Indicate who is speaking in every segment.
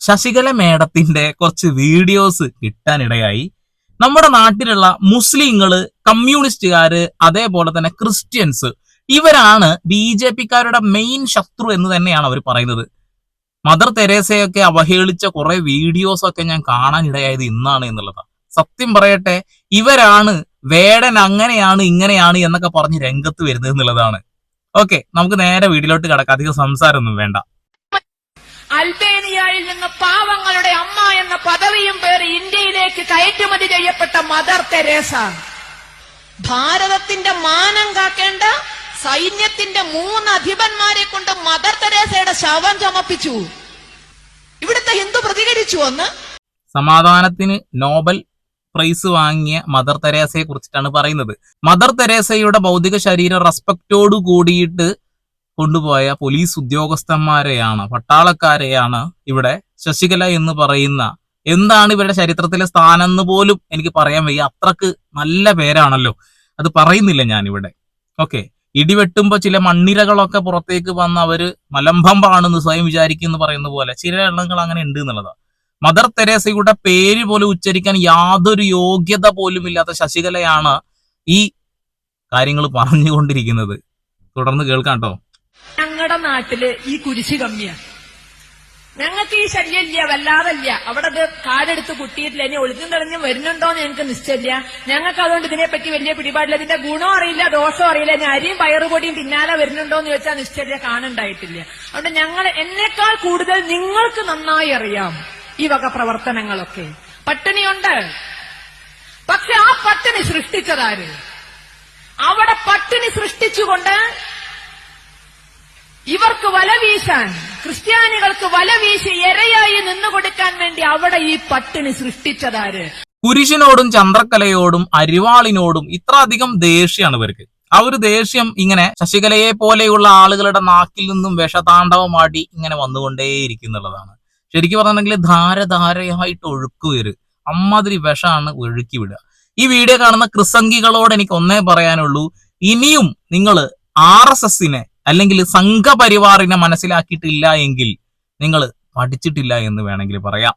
Speaker 1: ശശികല മേഡത്തിന്റെ കുറച്ച് വീഡിയോസ് കിട്ടാനിടയായി. നമ്മുടെ നാട്ടിലുള്ള മുസ്ലിങ്ങൾ കമ്മ്യൂണിസ്റ്റുകാര് അതേപോലെ തന്നെ ക്രിസ്ത്യൻസ് ഇവരാണ് ബി ജെ പിക്കാരുടെ മെയിൻ ശത്രു എന്ന് തന്നെയാണ് അവർ പറയുന്നത്. മദർ തെരേസയൊക്കെ അവഹേളിച്ച കുറെ വീഡിയോസ് ഒക്കെ ഞാൻ കാണാനിടയായത് ഇന്നാണ് എന്നുള്ളതാണ് സത്യം പറയട്ടെ ഇവരാണ് വേടൻ അങ്ങനെയാണ് ഇങ്ങനെയാണ് എന്നൊക്കെ പറഞ്ഞ് രംഗത്ത് വരുന്നത് എന്നുള്ളതാണ്. ഓക്കെ നമുക്ക് നേരെ വീട്ടിലോട്ട് കിടക്കാം. അധികം സംസാരമൊന്നും വേണ്ട.
Speaker 2: അൽബേനിയയിൽ നിന്ന് പാവങ്ങളുടെ അമ്മ എന്ന പദവിയും പേര് ഇന്ത്യയിലേക്ക് കയറ്റുമതി ചെയ്യപ്പെട്ട മദർ തെരേസ. ഭാരതത്തിന്റെ മാനം കാക്കേണ്ട സൈന്യത്തിന്റെ മൂന്ന് അധിപന്മാരെ കൊണ്ട് മദർ തെരേസയുടെ ശവം ചമപ്പിച്ചു. ഇവിടുത്തെ ഹിന്ദു പ്രതികരിച്ചു എന്ന്
Speaker 1: സമാധാനത്തിന് നോബൽ പ്രൈസ് വാങ്ങിയ മദർ തെരേസയെ കുറിച്ചിട്ടാണ് പറയുന്നത്. മദർ തെരേസയുടെ ഭൗതിക ശരീരം റെസ്പെക്റ്റോട് കൂടിയിട്ട് കൊണ്ടുപോയ പോലീസ് ഉദ്യോഗസ്ഥന്മാരെയാണ് പട്ടാളക്കാരെയാണ് ഇവിടെ ശശികല എന്ന് പറയുന്ന. എന്താണ് ഇവരുടെ ചരിത്രത്തിലെ സ്ഥാനം എന്ന് പോലും എനിക്ക് പറയാൻ വയ്യ. അത്രയ്ക്ക് നല്ല പേരാണല്ലോ. അത് പറയുന്നില്ല ഞാനിവിടെ. ഓക്കെ ഇടിവെട്ടുമ്പോൾ ചില മണ്ണിരകളൊക്കെ പുറത്തേക്ക് വന്ന് അവർ മലമ്പമ്പാണെന്ന് സ്വയം വിചാരിക്കും എന്ന് പറയുന്ന പോലെ ചില എണ്ണങ്ങൾ അങ്ങനെ ഉണ്ട് എന്നുള്ളതാണ് മദർ തെരേസയുടെ പേര് പോലും ഉച്ചരിക്കാൻ യാതൊരു യോഗ്യത പോലും ഇല്ലാത്ത ശശികലയാണ് ഈ കാര്യങ്ങൾ പറഞ്ഞുകൊണ്ടിരിക്കുന്നത്. തുടർന്ന് കേൾക്കാം കേട്ടോ.
Speaker 2: ഞങ്ങളുടെ നാട്ടിൽ ഈ കുരിശ് കമ്മിയാ. ഞങ്ങൾക്ക് ഈ ശല്യമില്ല വല്ലാതല്ല. അവിടെ ഇത് കാടെടുത്ത് കുട്ടിയിട്ടില്ല. ഇനി ഒളിഞ്ഞു തെളിഞ്ഞും വരുന്നുണ്ടോ എന്ന് ഞങ്ങൾക്ക് നിശ്ചയമില്ല. ഞങ്ങൾക്ക് അതുകൊണ്ട് ഇതിനെപ്പറ്റി വലിയ പിടിപാടില്ല. ഇതിന്റെ ഗുണം അറിയില്ല ദോഷം അറിയില്ല. ഇനി അരിയും പയറുപൊടിയും പിന്നാലെ വരുന്നുണ്ടോ എന്ന് ചോദിച്ചാൽ നിശ്ചയില്ല കാണുണ്ടായിട്ടില്ല. അതുകൊണ്ട് ഞങ്ങൾ എന്നെക്കാൾ കൂടുതൽ നിങ്ങൾക്ക് നന്നായി അറിയാം ഈ വക പ്രവർത്തനങ്ങളൊക്കെ. പട്ടിണിയുണ്ട് പക്ഷെ ആ പട്ടിണി സൃഷ്ടിച്ചതാര്? അവിടെ പട്ടിണി സൃഷ്ടിച്ചുകൊണ്ട് ഇവർക്ക് വല വീശാൻ ക്രിസ്ത്യാനികൾക്ക് വല വീശി എരയായി നിന്നുകൊടുക്കാൻ വേണ്ടി അവിടെ ഈ പട്ടിണി സൃഷ്ടിച്ചതാര്?
Speaker 1: കുരിശിനോടും ചന്ദ്രക്കലയോടും അരിവാളിനോടും ഇത്ര അധികം ദേഷ്യമാണ് ഇവർക്ക്. ആ ഒരു ദേഷ്യം ഇങ്ങനെ ശശികലയെ പോലെയുള്ള ആളുകളുടെ നാക്കിൽ നിന്നും വിഷതാണ്ഡവമാടി ഇങ്ങനെ വന്നുകൊണ്ടേയിരിക്കുന്നുള്ളതാണ്. ശരിക്കും പറഞ്ഞിട്ടുണ്ടെങ്കിൽ ധാരധാരയായിട്ട് ഒഴുക്കുവര് അമ്മാതിരി വിഷമാണ് ഒഴുക്കി വിടുക. ഈ വീഡിയോ കാണുന്ന ക്രിസംഗികളോട് എനിക്ക് ഒന്നേ പറയാനുള്ളൂ. ഇനിയും നിങ്ങൾ ആർ എസ് എസിനെ അല്ലെങ്കിൽ സംഘപരിവാറിനെ മനസ്സിലാക്കിയിട്ടില്ല എങ്കിൽ നിങ്ങൾ പഠിച്ചിട്ടില്ല എന്ന് വേണമെങ്കിൽ പറയാം.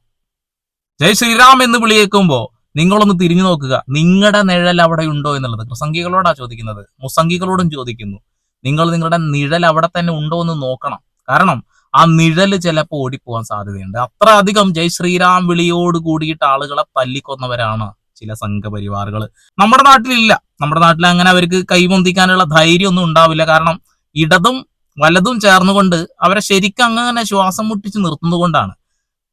Speaker 1: ജയ് ശ്രീറാം എന്ന് വിളിയേക്കുമ്പോൾ നിങ്ങളൊന്ന് തിരിഞ്ഞു നോക്കുക. നിങ്ങളുടെ നിഴൽ അവിടെ ഉണ്ടോ എന്നുള്ളത്. പ്രസംഗികളോടാ ചോദിക്കുന്നത്. മുസംഗികളോടും ചോദിക്കുന്നു. നിങ്ങൾ നിങ്ങളുടെ നിഴൽ അവിടെ തന്നെ ഉണ്ടോ എന്ന് നോക്കണം. കാരണം ആ നിഴൽ ചിലപ്പോൾ ഓടിപ്പോവാൻ സാധ്യതയുണ്ട്. അത്ര അധികം ജയ് ശ്രീറാം വിളിയോട് കൂടിയിട്ട് ആളുകളെ തല്ലിക്കൊന്നവരാണ് ചില സംഘപരിവാറുകൾ നമ്മുടെ നാട്ടിലില്ല. നമ്മുടെ നാട്ടിൽ അങ്ങനെ അവർക്ക് കൈപൊന്തിക്കാനുള്ള ധൈര്യം ഒന്നും ഉണ്ടാവില്ല. കാരണം ഇടതും വലതും ചേർന്നുകൊണ്ട് അവരെ ശരിക്കും അങ്ങനെ ശ്വാസം മുട്ടിച്ച് നിർത്തുന്നത് കൊണ്ടാണ്.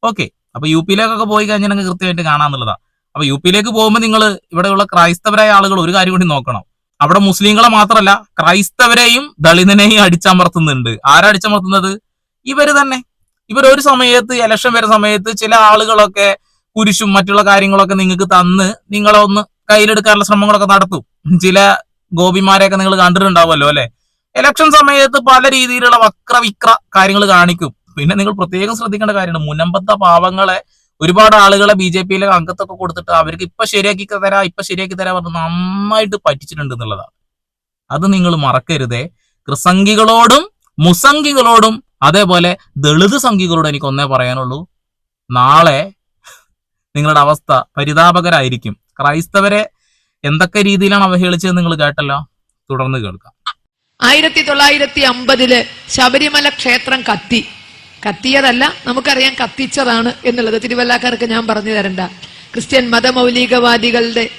Speaker 1: ഓക്കെ അപ്പൊ യു പിയിലേക്കൊക്കെ പോയി കഴിഞ്ഞാൽ നിങ്ങൾക്ക് കൃത്യമായിട്ട് കാണാന്നുള്ളതാ അപ്പൊ യു പിയിലേക്ക് പോകുമ്പോൾ നിങ്ങൾ ഇവിടെയുള്ള ക്രൈസ്തവരായ ആളുകൾ ഒരു കാര്യം കൂടി നോക്കണം. അവിടെ മുസ്ലിങ്ങളെ മാത്രമല്ല ക്രൈസ്തവരെയും ദളിതനെയും അടിച്ചമർത്തുന്നുണ്ട്. ആരാ അടിച്ചമർത്തുന്നത്? ഇവർ തന്നെ. ഇവർ ഒരു സമയത്ത് ഇലക്ഷൻ വരുന്ന സമയത്ത് ചില ആളുകളൊക്കെ കുരിശും മറ്റുള്ള കാര്യങ്ങളൊക്കെ നിങ്ങൾക്ക് തന്ന് നിങ്ങളെ ഒന്ന് കയ്യിലെടുക്കാനുള്ള ശ്രമങ്ങളൊക്കെ നടത്തും. ചില ഗോപിമാരെയൊക്കെ നിങ്ങൾ കണ്ടിട്ടുണ്ടാവുമല്ലോ അല്ലെ? ഇലക്ഷൻ സമയത്ത് പല രീതിയിലുള്ള വക്ര വിക്ര കാര്യങ്ങൾ കാണിക്കും. പിന്നെ നിങ്ങൾ പ്രത്യേകം ശ്രദ്ധിക്കേണ്ട കാര്യമാണ്. മുനമ്പത്തെ പാവങ്ങളെ ഒരുപാട് ആളുകളെ ബി ജെ പിയിലെ അംഗത്തൊക്കെ കൊടുത്തിട്ട് അവർക്ക് ഇപ്പൊ ശരിയാക്കി തരാം ഇപ്പൊ ശരിയാക്കി തരാം പറഞ്ഞ് നന്നായിട്ട് പറ്റിച്ചിട്ടുണ്ട് എന്നുള്ളതാണ്. അത് നിങ്ങൾ മറക്കരുതേ. കൃസംഗികളോടും മുസംഗികളോടും അതേപോലെ ദളിത് സംഘികളോടും എനിക്ക് ഒന്നേ പറയാനുള്ളൂ. നാളെ നിങ്ങളുടെ അവസ്ഥ പരിതാപകരായിരിക്കും. ക്രൈസ്തവരെ എന്തൊക്കെ രീതിയിലാണ് അവഹേളിച്ചത് നിങ്ങൾ കേട്ടല്ലോ? തുടർന്ന് കേൾക്കാം.
Speaker 2: ആയിരത്തി തൊള്ളായിരത്തി അമ്പതിൽ ശബരിമല ക്ഷേത്രം കത്തി. കത്തിയതല്ല നമുക്കറിയാം കത്തിച്ചതാണ് എന്നുള്ളത്. തിരുവല്ലാക്കാർക്ക് ഞാൻ പറഞ്ഞു തരണ്ട. ക്രിസ്ത്യൻ മതമൗലികവാദികളുടെ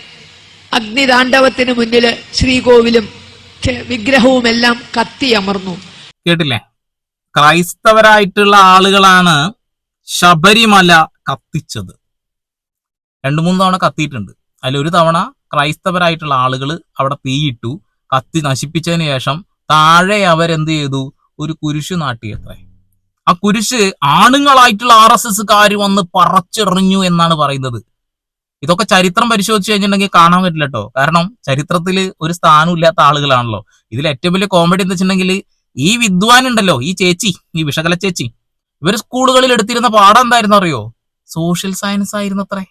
Speaker 2: അഗ്നിതാണ്ഡവത്തിന് മുന്നിൽ ശ്രീകോവിലും വിഗ്രഹവും എല്ലാം കത്തി അമർന്നു.
Speaker 1: കേട്ടില്ലേ? ക്രൈസ്തവരായിട്ടുള്ള ആളുകളാണ് ശബരിമല കത്തിച്ചത്. രണ്ടു മൂന്ന് തവണ കത്തിയിട്ടുണ്ട്. അതിൽ ഒരു തവണ ക്രൈസ്തവരായിട്ടുള്ള ആളുകൾ അവിടെ തീയിട്ടു കത്തി നശിപ്പിച്ചതിന് ശേഷം താഴെ അവരെന്ത് ചെയ്തു? ഒരു കുരിശ് നാട്ടിയത്രേ. ആ കുരിശ് ആണുങ്ങളായിട്ടുള്ള ആർ എസ് എസ്സുകാർ വന്ന് പറച്ചെറിഞ്ഞു എന്നാണ് പറയുന്നത്. ഇതൊക്കെ ചരിത്രം പരിശോധിച്ച് കഴിഞ്ഞിട്ടുണ്ടെങ്കിൽ കാണാൻ പറ്റില്ല കേട്ടോ കാരണം ചരിത്രത്തിൽ ഒരു സ്ഥാനം ഇല്ലാത്ത ആളുകളാണല്ലോ. ഇതിൽ ഏറ്റവും വലിയ കോമഡി എന്ന് വെച്ചിട്ടുണ്ടെങ്കിൽ ഈ വിദ്വാൻ ഉണ്ടല്ലോ ഈ ചേച്ചി ഈ വിഷകല ചേച്ചി. ഇവർ സ്കൂളുകളിൽ എടുത്തിരുന്ന പാഠം എന്തായിരുന്നു അറിയോ? സോഷ്യൽ സയൻസ് ആയിരുന്നു അത്രേ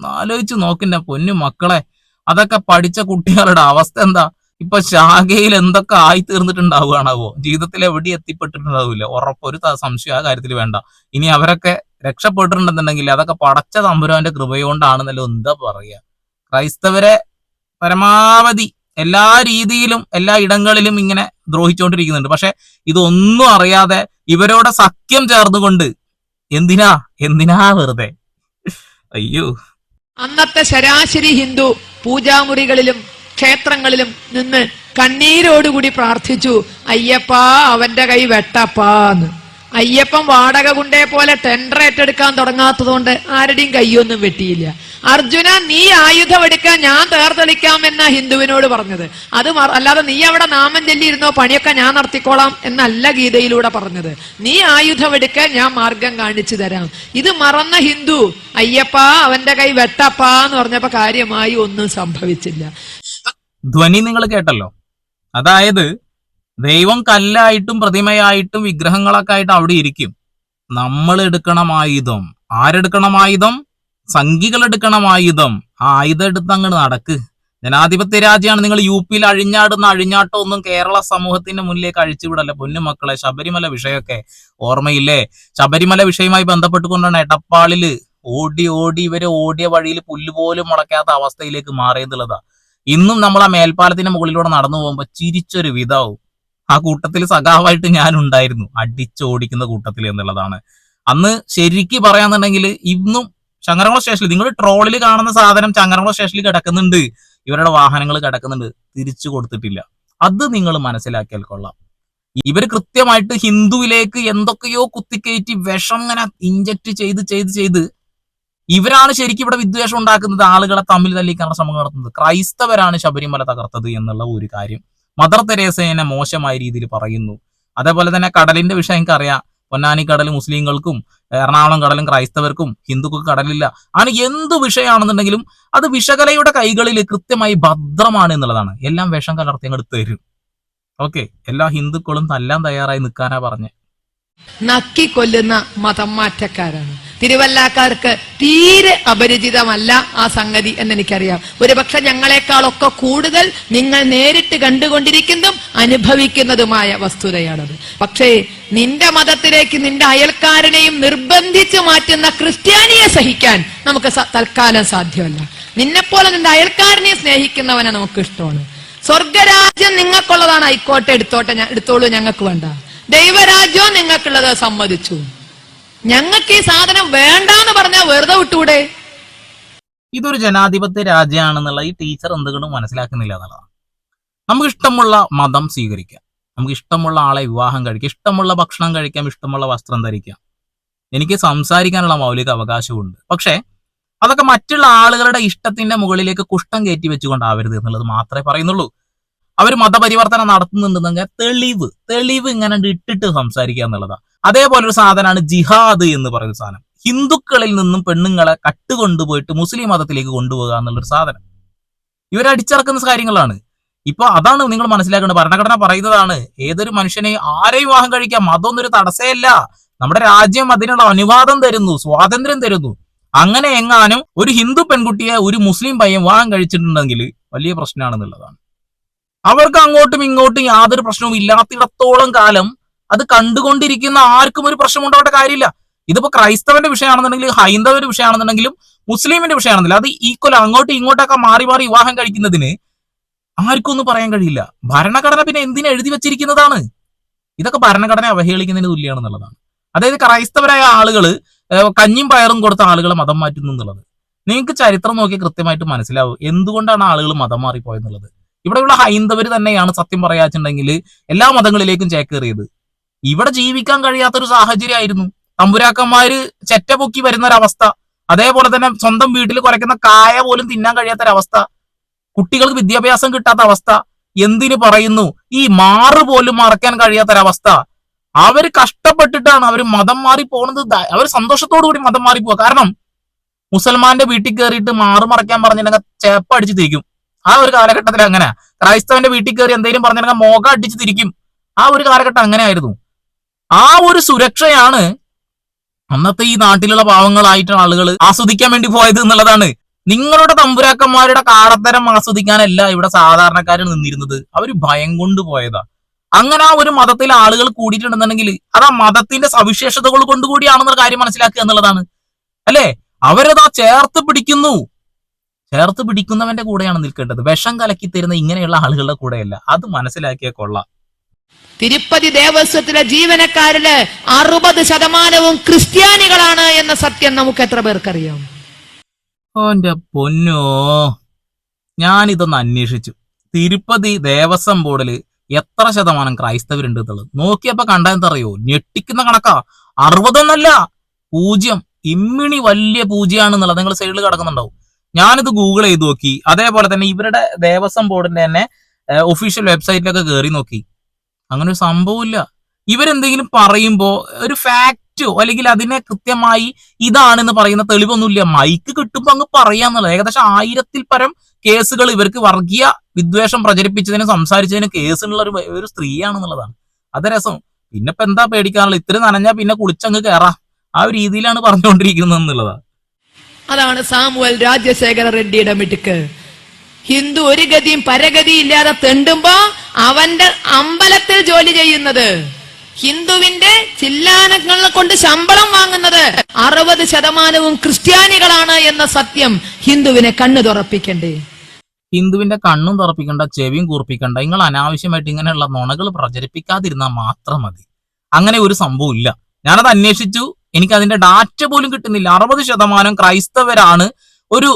Speaker 1: ആലോചിച്ച് നോക്കിന്റെ പൊന്നു മക്കളെ. അതൊക്കെ പഠിച്ച കുട്ടികളുടെ അവസ്ഥ എന്താ? ഇപ്പൊ ശാഖയിൽ എന്തൊക്കെ ആയി തീർന്നിട്ടുണ്ടാവുകയാണാവോ ജീവിതത്തിൽ എവിടെ എത്തിപ്പെട്ടിട്ടുണ്ടാവില്ല. ഉറപ്പൊരു സംശയം ആ കാര്യത്തിൽ വേണ്ട. ഇനി അവരൊക്കെ രക്ഷപ്പെട്ടിട്ടുണ്ടെന്നുണ്ടെങ്കിൽ അതൊക്കെ പടച്ച തമ്പുരാന്റെ കൃപയോണ്ടാണെന്നല്ലോ എന്താ പറയുക ക്രൈസ്തവരെ പരമാവധി എല്ലാ രീതിയിലും എല്ലാ ഇടങ്ങളിലും ഇങ്ങനെ ദ്രോഹിച്ചുകൊണ്ടിരിക്കുന്നുണ്ട് പക്ഷെ ഇതൊന്നും അറിയാതെ ഇവരോടെ സഖ്യം ചേർന്നുകൊണ്ട് എന്തിനാ? എന്തിനാ വെറുതെ? അയ്യോ.
Speaker 2: അന്നത്തെ ശരാശരി ഹിന്ദു പൂജാമുറികളിലും ക്ഷേത്രങ്ങളിലും നിന്ന് കണ്ണീരോടുകൂടി പ്രാർത്ഥിച്ചു അയ്യപ്പ അവന്റെ കൈ വെട്ടപ്പാന്ന്. അയ്യപ്പൻ വാടക കുണ്ടേ പോലെ ടെൻഡർ ഏറ്റെടുക്കാൻ തുടങ്ങാത്തതുകൊണ്ട് ആരുടെയും കൈയൊന്നും വെട്ടിയില്ല. അർജുന നീ ആയുധം എടുക്കാൻ ഞാൻ തേർതെളിക്കാം എന്ന ഹിന്ദുവിനോട് പറഞ്ഞത്. അത് അല്ലാതെ നീ അവിടെ നാമം ചൊല്ലിയിരുന്നോ? പണിയൊക്കെ ഞാൻ നടത്തിക്കോളാം എന്നല്ല ഗീതയിലൂടെ പറഞ്ഞത്. നീ ആയുധം എടുക്കാൻ ഞാൻ മാർഗം കാണിച്ചു തരാം. ഇത് മറന്ന ഹിന്ദു അയ്യപ്പ അവന്റെ കൈ വെട്ടപ്പാ എന്ന് പറഞ്ഞപ്പോ കാര്യമായി ഒന്നും സംഭവിച്ചില്ല.
Speaker 1: ധ്വനി നിങ്ങൾ കേട്ടല്ലോ. അതായത് ദൈവം കല്ലായിട്ടും പ്രതിമയായിട്ടും വിഗ്രഹങ്ങളൊക്കെ ആയിട്ട് അവിടെ ഇരിക്കും. നമ്മൾ എടുക്കണം ആയുധം. ആരെടുക്കണം ആയുധം? സംഘികൾ എടുക്കണം ആയുധം. ആ ആയുധം എടുത്ത് അങ്ങോട്ട് നടക്ക്. ജനാധിപത്യ രാജ്യമാണ്. നിങ്ങൾ യു പിയിൽ അഴിഞ്ഞാടുന്ന അഴിഞ്ഞാട്ടം ഒന്നും കേരള സമൂഹത്തിന്റെ മുന്നിലേക്ക് അഴിച്ചുവിടല്ല. പൊന്നു മക്കളെ ശബരിമല വിഷയമൊക്കെ ഓർമ്മയില്ലേ? ശബരിമല വിഷയവുമായി ബന്ധപ്പെട്ടുകൊണ്ടാണ് എടപ്പാളിൽ ഓടി ഓടി ഇവരെ ഓടിയ വഴിയിൽ പുല്ലുപോലും മുളയ്ക്കാത്ത അവസ്ഥയിലേക്ക് മാറിയതുള്ളതാ ഇന്നും നമ്മൾ ആ മേൽപ്പാലത്തിന്റെ മുകളിലൂടെ നടന്നു പോകുമ്പോൾ ചിരിച്ചൊരു വിധാവും ആ കൂട്ടത്തിൽ സഖാവായിട്ട് ഞാൻ ഉണ്ടായിരുന്നു അടിച്ചോടിക്കുന്ന കൂട്ടത്തിൽ എന്നുള്ളതാണ്. അന്ന് ശരിക്ക് പറയാന്നുണ്ടെങ്കിൽ ഇന്നും ചങ്ങരകുളം സ്റ്റേഷനിൽ നിങ്ങൾ ട്രോളിൽ കാണുന്ന സാധനം ചങ്ങരകുളം സ്റ്റേഷനിൽ കിടക്കുന്നുണ്ട്. ഇവരുടെ വാഹനങ്ങൾ കിടക്കുന്നുണ്ട്. തിരിച്ചു കൊടുത്തിട്ടില്ല. അത് നിങ്ങൾ മനസ്സിലാക്കിയാൽ കൊള്ളാം. ഇവർ കൃത്യമായിട്ട് ഹിന്ദുവിലേക്ക് എന്തൊക്കെയോ കുത്തിക്കയറ്റി വിഷം ഇങ്ങനെ ഇഞ്ചക്ട് ചെയ്ത് ചെയ്ത് ചെയ്ത് ഇവരാണ് ശരിക്കും ഇവിടെ വിദ്വേഷം ഉണ്ടാക്കുന്നത്. ആളുകളെ തമ്മിൽ തല്ലിക്കാനുള്ള ശ്രമം നടത്തുന്നത്. ക്രൈസ്തവരാണ് ശബരിമല തകർത്തത് എന്നുള്ള ഒരു കാര്യം മദർ തെരേസേനെ മോശമായ രീതിയിൽ പറയുന്നു. അതേപോലെ തന്നെ കടലിന്റെ വിഷയം എനിക്ക് അറിയാം പൊന്നാനി കടൽ മുസ്ലിങ്ങൾക്കും എറണാകുളം കടലും ക്രൈസ്തവർക്കും ഹിന്ദുക്കൾക്ക് കടലില്ല. ആണ് എന്ത് വിഷയമാണെന്നുണ്ടെങ്കിലും അത് വിഷകലയുടെ കൈകളിൽ കൃത്യമായി ഭദ്രമാണ് എന്നുള്ളതാണ്. എല്ലാം വിഷം കലർത്തി അങ്ങോട്ട് തരും. ഓക്കെ. എല്ലാ ഹിന്ദുക്കളും തല്ലാൻ തയ്യാറായി നിൽക്കാനാ പറഞ്ഞേ.
Speaker 2: നക്കി കൊല്ലുന്ന മതം മാറ്റക്കാരാണ്. തിരുവല്ലാക്കാർക്ക് തീരെ അപരിചിതമല്ല ആ സംഗതി എന്ന് എനിക്കറിയാം ഒരുപക്ഷെ ഞങ്ങളെക്കാളൊക്കെ കൂടുതൽ നിങ്ങൾ നേരിട്ട് കണ്ടുകൊണ്ടിരിക്കുന്നതും അനുഭവിക്കുന്നതുമായ വസ്തുതയാണത്. പക്ഷേ നിന്റെ മതത്തിലേക്ക് നിന്റെ അയൽക്കാരനെയും നിർബന്ധിച്ചു മാറ്റുന്ന ക്രിസ്ത്യാനിയെ സഹിക്കാൻ നമുക്ക് തൽക്കാലം സാധ്യമല്ല. നിന്നെപ്പോലെ നിന്റെ അയൽക്കാരനെ സ്നേഹിക്കുന്നവനെ നമുക്ക് ഇഷ്ടമാണ്. സ്വർഗരാജ്യം നിങ്ങൾക്കുള്ളതാണ്. ആയിക്കോട്ടെ എടുത്തോട്ടെ എടുത്തോളൂ ഞങ്ങൾക്ക് വേണ്ട. ദൈവരാജ്യവും നിങ്ങൾക്കുള്ളത് സമ്മതിച്ചു. ഞങ്ങൾക്ക് ഈ സാധനം വേണ്ടെന്ന് പറഞ്ഞാൽ വെറുതെ വിട്ടൂടെ
Speaker 1: ഇതൊരു ജനാധിപത്യ രാജ്യമാണെന്നുള്ള ഈ ടീച്ചർ എന്തുകൊണ്ടും മനസ്സിലാക്കുന്നില്ല എന്നുള്ളതാണ്. നമുക്ക് ഇഷ്ടമുള്ള മതം സ്വീകരിക്കാം. നമുക്ക് ഇഷ്ടമുള്ള ആളെ വിവാഹം കഴിക്കാം. ഇഷ്ടമുള്ള ഭക്ഷണം കഴിക്കാം ഇഷ്ടമുള്ള വസ്ത്രം ധരിക്കാം. എനിക്ക് സംസാരിക്കാനുള്ള മൗലിക അവകാശമുണ്ട്. പക്ഷേ അതൊക്കെ മറ്റുള്ള ആളുകളുടെ ഇഷ്ടത്തിന്റെ മുകളിലേക്ക് കുഷ്ടം കയറ്റി വെച്ചുകൊണ്ടാവരുത് എന്നുള്ളത് മാത്രമേ പറയുന്നുള്ളൂ. അവർ മതപരിവർത്തനം നടത്തുന്നുണ്ടെന്നെങ്കിൽ തെളിവ് തെളിവ് ഇങ്ങനെ ഇട്ടിട്ട് സംസാരിക്കുക എന്നുള്ളതാണ് അതേപോലെ ഒരു സാധനമാണ് ജിഹാദ് എന്ന് പറയുന്ന സാധനം. ഹിന്ദുക്കളിൽ നിന്നും പെണ്ണുങ്ങളെ കട്ടുകൊണ്ടുപോയിട്ട് മുസ്ലിം മതത്തിലേക്ക് കൊണ്ടുപോകുക എന്നുള്ളൊരു സാധനം. ഇവരടിച്ചിറക്കുന്ന കാര്യങ്ങളാണ്. ഇപ്പൊ അതാണ് നിങ്ങൾ മനസ്സിലാക്കേണ്ടത്. ഭരണഘടന പറയുന്നതാണ് ഏതൊരു മനുഷ്യനെ ആരെയും വിവാഹം കഴിക്കാം മതമൊന്നും ഒരു തടസ്സമല്ല. നമ്മുടെ രാജ്യം അതിനുള്ള അനുവാദം തരുന്നു സ്വാതന്ത്ര്യം തരുന്നു. അങ്ങനെ എങ്ങാനും ഒരു ഹിന്ദു പെൺകുട്ടിയെ ഒരു മുസ്ലിം പയ്യൻ വിവാഹം കഴിച്ചിട്ടുണ്ടെങ്കിൽ വലിയ പ്രശ്നമാണെന്നുള്ളതാണ്. അവർക്ക് അങ്ങോട്ടും ഇങ്ങോട്ടും യാതൊരു പ്രശ്നവും ഇല്ലാത്തിടത്തോളം കാലം അത് കണ്ടുകൊണ്ടിരിക്കുന്ന ആർക്കും ഒരു പ്രശ്നം ഉണ്ടാവേണ്ട കാര്യമില്ല. ഇതിപ്പോ ക്രൈസ്തവന്റെ വിഷയമാണെന്നുണ്ടെങ്കിൽ ഹൈന്ദവന്റെ വിഷയമാണെന്നുണ്ടെങ്കിലും മുസ്ലിമിന്റെ വിഷയമാണെന്നില്ല അത് ഈക്വൽ അങ്ങോട്ടും ഇങ്ങോട്ടൊക്കെ മാറി മാറി വിവാഹം കഴിക്കുന്നതിന് ആർക്കും ഒന്നും പറയാൻ കഴിയില്ല. ഭരണഘടന പിന്നെ എന്തിനു എഴുതി വെച്ചിരിക്കുന്നതാണ്? ഇതൊക്കെ ഭരണഘടന അവഹേളിക്കുന്നതിന് തുല്യമാണെന്നുള്ളതാണ് അതായത് ക്രൈസ്തവരായ ആളുകൾ കഞ്ഞിയും പയറും കൊടുത്ത ആളുകൾ മതം മാറ്റുന്നു എന്നുള്ളത്. നിങ്ങൾക്ക് ചരിത്രം നോക്കി കൃത്യമായിട്ട് മനസ്സിലാവും എന്തുകൊണ്ടാണ് ആളുകൾ മതം മാറിപ്പോയെന്നുള്ളത്. ഇവിടെയുള്ള ഹൈന്ദവർ തന്നെയാണ് സത്യം പറയാച്ചുണ്ടെങ്കിൽ എല്ലാ മതങ്ങളിലേക്കും ചേക്കേറിയത്. ഇവിടെ ജീവിക്കാൻ കഴിയാത്തൊരു സാഹചര്യമായിരുന്നു. തമ്പുരാക്കന്മാര് ചെറ്റ പൊക്കി വരുന്ന ഒരവസ്ഥ അതേപോലെ തന്നെ സ്വന്തം വീട്ടിൽ കുറയ്ക്കുന്ന കായ പോലും തിന്നാൻ കഴിയാത്തൊരവസ്ഥ. കുട്ടികൾക്ക് വിദ്യാഭ്യാസം കിട്ടാത്ത അവസ്ഥ എന്തിനു പറയുന്നു? ഈ മാറ് പോലും മറക്കാൻ കഴിയാത്തൊരവസ്ഥ. അവർ കഷ്ടപ്പെട്ടിട്ടാണ് അവർ മതം മാറി പോകുന്നത് അവർ സന്തോഷത്തോടു കൂടി മതം മാറി പോവുക കാരണം മുസൽമാന്റെ വീട്ടിൽ കയറിയിട്ട് മാറ് മറയ്ക്കാൻ പറഞ്ഞിട്ടുണ്ടെങ്കിൽ ചേപ്പ അടിച്ച് തിരിക്കും. ആ ഒരു കാലഘട്ടത്തിൽ അങ്ങനെ. ക്രൈസ്തവന്റെ വീട്ടിൽ കയറി എന്തെങ്കിലും പറഞ്ഞിട്ടുണ്ടെങ്കിൽ മോക അടിച്ച് തിരിക്കും. ആ ഒരു കാലഘട്ടം അങ്ങനെയായിരുന്നു. ആ ഒരു സുരക്ഷയാണ് അന്നത്തെ ഈ നാട്ടിലുള്ള പാവങ്ങളായിട്ടുള്ള ആളുകൾ ആസ്വദിക്കാൻ വേണ്ടി പോയത് എന്നുള്ളതാണ്. നിങ്ങളുടെ തമ്പുരാക്കന്മാരുടെ കാടത്തരം ആസ്വദിക്കാനല്ല ഇവിടെ സാധാരണക്കാർ നിന്നിരുന്നത്. അവർ ഭയം കൊണ്ട് പോയതാ. അങ്ങനെ ആ ഒരു മതത്തിലെ ആളുകൾ കൂടിയിട്ടുണ്ടെന്നുണ്ടെങ്കിൽ അത് ആ മതത്തിന്റെ സവിശേഷതകൾ കൊണ്ടുകൂടിയാണെന്നൊരു കാര്യം മനസ്സിലാക്കുക എന്നുള്ളതാണ്. അല്ലേ? അവരത് ആ ചേർത്ത് പിടിക്കുന്നു. ചേർത്ത് പിടിക്കുന്നവന്റെ കൂടെയാണ് നിൽക്കേണ്ടത്. വിഷം കലക്കി തരുന്ന ഇങ്ങനെയുള്ള ആളുകളുടെ കൂടെയല്ല. അത് മനസ്സിലാക്കിയ കൊള്ളാം.
Speaker 2: തിരുപ്പതി ദേവസ്വത്തിലെ ജീവനക്കാരിൽ അറുപത് ശതമാനവും ക്രിസ്ത്യാനികളാണ് എന്ന സത്യം നമുക്ക് എത്ര പേർക്കറിയാം?
Speaker 1: ഓന്റെ പൊന്നോ. ഞാനിതൊന്ന് അന്വേഷിച്ചു. തിരുപ്പതി ദേവസ്വം ബോർഡിൽ എത്ര ശതമാനം ക്രൈസ്തവരുണ്ട് എന്നുള്ളത്. നോക്കിയപ്പോ കണ്ടെന്തറിയോ ഞെട്ടിക്കുന്ന കണക്കാ. അറുപതൊന്നല്ല പൂജ്യം. ഇമ്മിണി വലിയ പൂജ്യമാണെന്നുള്ളത് നിങ്ങൾ സൈഡിൽ കിടക്കുന്നുണ്ടാവും. ഞാനിത് ഗൂഗിൾ ചെയ്ത് നോക്കി. അതേപോലെ തന്നെ ഇവരുടെ ദേവസ്വം ബോർഡിന്റെ തന്നെ ഒഫീഷ്യൽ വെബ്സൈറ്റിലൊക്കെ കയറി നോക്കി. അങ്ങനെ ഒരു സംഭവമില്ല ഇവരെന്തെങ്കിലും പറയുമ്പോ ഒരു ഫാക്റ്റോ അല്ലെങ്കിൽ അതിനെ കൃത്യമായി ഇതാണെന്ന് പറയുന്ന തെളിവൊന്നുമില്ല. മൈക്ക് കിട്ടുമ്പോ അങ്ങ് പറയാന്നുള്ളത്. ഏകദേശം ആയിരത്തിൽ പരം കേസുകൾ ഇവർക്ക് വർഗീയ വിദ്വേഷം പ്രചരിപ്പിച്ചതിന് സംസാരിച്ചതിന് കേസുള്ള ഒരു ഒരു സ്ത്രീയാണെന്നുള്ളതാണ്. അത് രസം. പിന്നെ ഇപ്പൊ എന്താ പേടിക്കാനുള്ളത്? ഇത്ര നനഞ്ഞാ പിന്നെ കുളിച്ചങ്ങ് കയറാം ആ ഒരു രീതിയിലാണ് പറഞ്ഞുകൊണ്ടിരിക്കുന്നത് എന്നുള്ളതാണ്
Speaker 2: അതാണ് സാമുവൽ രാജശേഖര റെഡ്ഡിയുടെ മിടുക്ക്. ഹിന്ദു ഒരു ഗതിയും പരഗതി ഇല്ലാതെ തെണ്ടുമ്പോ അവന്റെ അമ്പലത്തിൽ ജോലി ചെയ്യുന്നത്. ഹിന്ദുവിന്റെ ചില്ലാനങ്ങളെ കൊണ്ട് ശമ്പളം വാങ്ങുന്നത്. അറുപത് ശതമാനവും ക്രിസ്ത്യാനികളാണ് എന്ന സത്യം ഹിന്ദുവിനെ കണ്ണു തുറപ്പിക്കണ്ടേ?
Speaker 1: ഹിന്ദുവിന്റെ കണ്ണും തുറപ്പിക്കണ്ട ചെവിയും കൂർപ്പിക്കണ്ട. നിങ്ങൾ അനാവശ്യമായിട്ട് ഇങ്ങനെയുള്ള നുണകൾ പ്രചരിപ്പിക്കാതിരുന്നാൽ മാത്രം മതി. അങ്ങനെ ഒരു സംഭവം ഇല്ല. ഞാനത് അന്വേഷിച്ചു. എനിക്ക് അതിന്റെ ഡാറ്റ പോലും കിട്ടുന്നില്ല. അറുപത് ശതമാനം ക്രൈസ്തവരാണ് ഒരു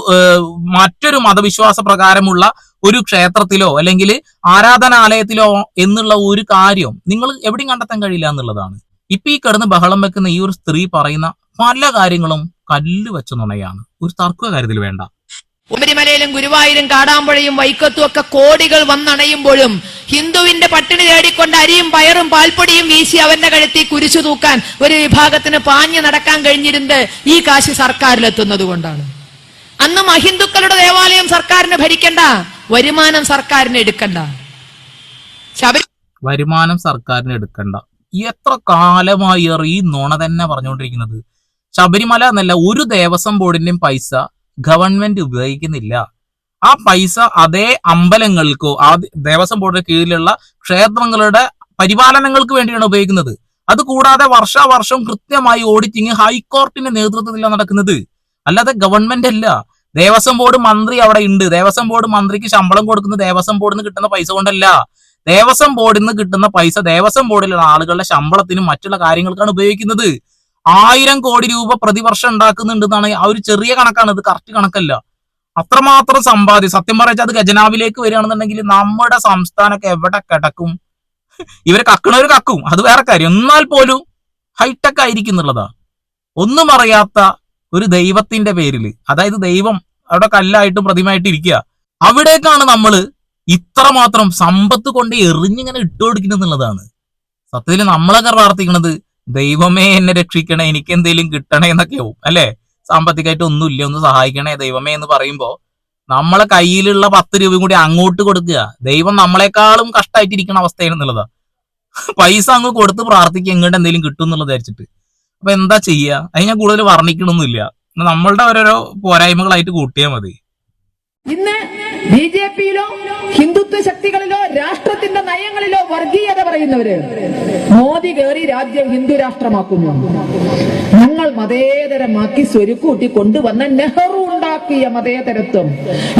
Speaker 1: മറ്റൊരു മതവിശ്വാസ പ്രകാരമുള്ള ഒരു ക്ഷേത്രത്തിലോ അല്ലെങ്കിൽ ആരാധനാലയത്തിലോ എന്നുള്ള ഒരു കാര്യം നിങ്ങൾ എവിടെയും കണ്ടെത്താൻ കഴിയില്ല എന്നുള്ളതാണ്. ഇപ്പൊ ഈ കിടന്ന് ബഹളം വെക്കുന്ന ഈ ഒരു സ്ത്രീ പറയുന്ന പല കാര്യങ്ങളും കല്ല് വെച്ച നുണയാണ്. ഒരു തർക്ക കാര്യത്തിൽ വേണ്ട.
Speaker 2: ഉപരിമലയിലും ഗുരുവായൂരും കാടാമ്പുഴയും വൈക്കത്തും ഒക്കെ കോടികൾ വന്നണയുമ്പോഴും ഹിന്ദുവിന്റെ പട്ടിണി തേടിക്കൊണ്ട് അരിയും പയറും പാൽപ്പൊടിയും വീശി അവന്റെ കഴുത്തി കുരിശു തൂക്കാൻ ഒരു വിഭാഗത്തിന് പാഞ്ഞു നടക്കാൻ കഴിഞ്ഞിരുന്നത് ഈ കാശ് സർക്കാരിലെത്തുന്നത് കൊണ്ടാണ്. അന്നും അഹിന്ദുക്കളുടെ ദേവാലയം സർക്കാരിന് ഭരിക്കണ്ട വരുമാനം സർക്കാരിന് എടുക്കണ്ട. ശബരി
Speaker 1: വരുമാനം സർക്കാരിന് എടുക്കണ്ട. എത്ര കാലമായി ഈ നുണ തന്നെ പറഞ്ഞുകൊണ്ടിരിക്കുന്നത്? ശബരിമല എന്നല്ല ഒരു ദേവസ്വം ബോർഡിന്റെയും പൈസ ഗവൺമെന്റ് ഉപയോഗിക്കുന്നില്ല. ആ പൈസ അതേ അമ്പലങ്ങൾക്കോ ആ ദേവസ്വം ബോർഡിന് കീഴിലുള്ള ക്ഷേത്രങ്ങളുടെ പരിപാലനങ്ങൾക്ക് വേണ്ടിയാണ് ഉപയോഗിക്കുന്നത്. അത് കൂടാതെ വർഷാവർഷം കൃത്യമായി ഓഡിറ്റിങ് ഹൈക്കോർട്ടിന്റെ നേതൃത്വത്തിലാണ് നടക്കുന്നത്. അല്ലാതെ ഗവൺമെന്റ് അല്ല. ദേവസ്വം ബോർഡ് മന്ത്രി അവിടെ ഉണ്ട്. ദേവസ്വം ബോർഡ് മന്ത്രിക്ക് ശമ്പളം കൊടുക്കുന്ന ദേവസ്വം ബോർഡിൽ നിന്ന് കിട്ടുന്ന പൈസ കൊണ്ടല്ല. ദേവസ്വം ബോർഡിൽ നിന്ന് കിട്ടുന്ന പൈസ ദേവസ്വം ബോർഡിലുള്ള ആളുകളുടെ ശമ്പളത്തിനും മറ്റുള്ള കാര്യങ്ങൾക്കാണ് ഉപയോഗിക്കുന്നത്. ആയിരം കോടി രൂപ പ്രതിവർഷം ഉണ്ടാക്കുന്നുണ്ടെന്നാണ് ആ ഒരു ചെറിയ കണക്കാണ്. ഇത് കറക്റ്റ് കണക്കല്ല. അത്രമാത്രം സമ്പാദ്യം. സത്യം പറഞ്ഞാൽ അത് ഖജനാവിലേക്ക് വരികയാണെന്നുണ്ടെങ്കിൽ നമ്മുടെ സംസ്ഥാനമൊക്കെ എവിടെ കിടക്കും? ഇവരെ കക്കണവര് കക്കും. അത് വേറെ കാര്യം. എന്നാൽ പോലും ഹൈടെക് ആയിരിക്കും എന്നുള്ളതാ. ഒന്നും അറിയാത്ത ഒരു ദൈവത്തിന്റെ പേരിൽ അതായത് ദൈവം അവിടെ കല്ലായിട്ടും പ്രതിമയായിട്ടും ഇരിക്കുക. അവിടേക്കാണ് നമ്മൾ ഇത്രമാത്രം സമ്പത്ത് കൊണ്ട് എറിഞ്ഞിങ്ങനെ ഇട്ടുകൊടുക്കുന്നത് എന്നുള്ളതാണ്. സത്യത്തിൽ നമ്മളൊക്കെ പ്രാർത്ഥിക്കുന്നത് ദൈവമേ എന്നെ രക്ഷിക്കണേ എനിക്ക് എന്തെങ്കിലും കിട്ടണേ എന്നൊക്കെ ആവും അല്ലെ? സാമ്പത്തികമായിട്ട് ഒന്നുമില്ല ഒന്ന് സഹായിക്കണേ ദൈവമേ എന്ന് പറയുമ്പോ നമ്മളെ കയ്യിലുള്ള പത്ത് രൂപയും കൂടി അങ്ങോട്ട് കൊടുക്കുക. ദൈവം നമ്മളെക്കാളും കഷ്ടമായിട്ടിരിക്കുന്ന അവസ്ഥയാണ് എന്നുള്ളതാ പൈസ അങ്ങ് കൊടുത്ത് പ്രാർത്ഥിക്കുക എങ്ങോട്ട് എന്തെങ്കിലും കിട്ടും എന്നുള്ളത് വിചാരിച്ചിട്ട്. അപ്പൊ എന്താ ചെയ്യുക അത് ഞാൻ കൂടുതൽ വർണിക്കണമൊന്നുമില്ല നമ്മളുടെ ഓരോരോ പോരായ്മകളായിട്ട് കൂട്ടിയാൽ മതി.
Speaker 3: ഇന്ന് ബി ജെ പിയിലോ ഹിന്ദുത്വ ശക്തികളിലോ രാഷ്ട്രത്തിന്റെ നയങ്ങളിലോ വർഗീയത പറയുന്നവര് മോദി കയറി രാജ്യം ഹിന്ദു രാഷ്ട്രമാക്കുന്നു. ഞങ്ങൾ മതേതരമാക്കി സ്വരുക്കൂട്ടി കൊണ്ടുവന്ന നെഹ്റു ഉണ്ടാക്കിയ മതേതരത്വം.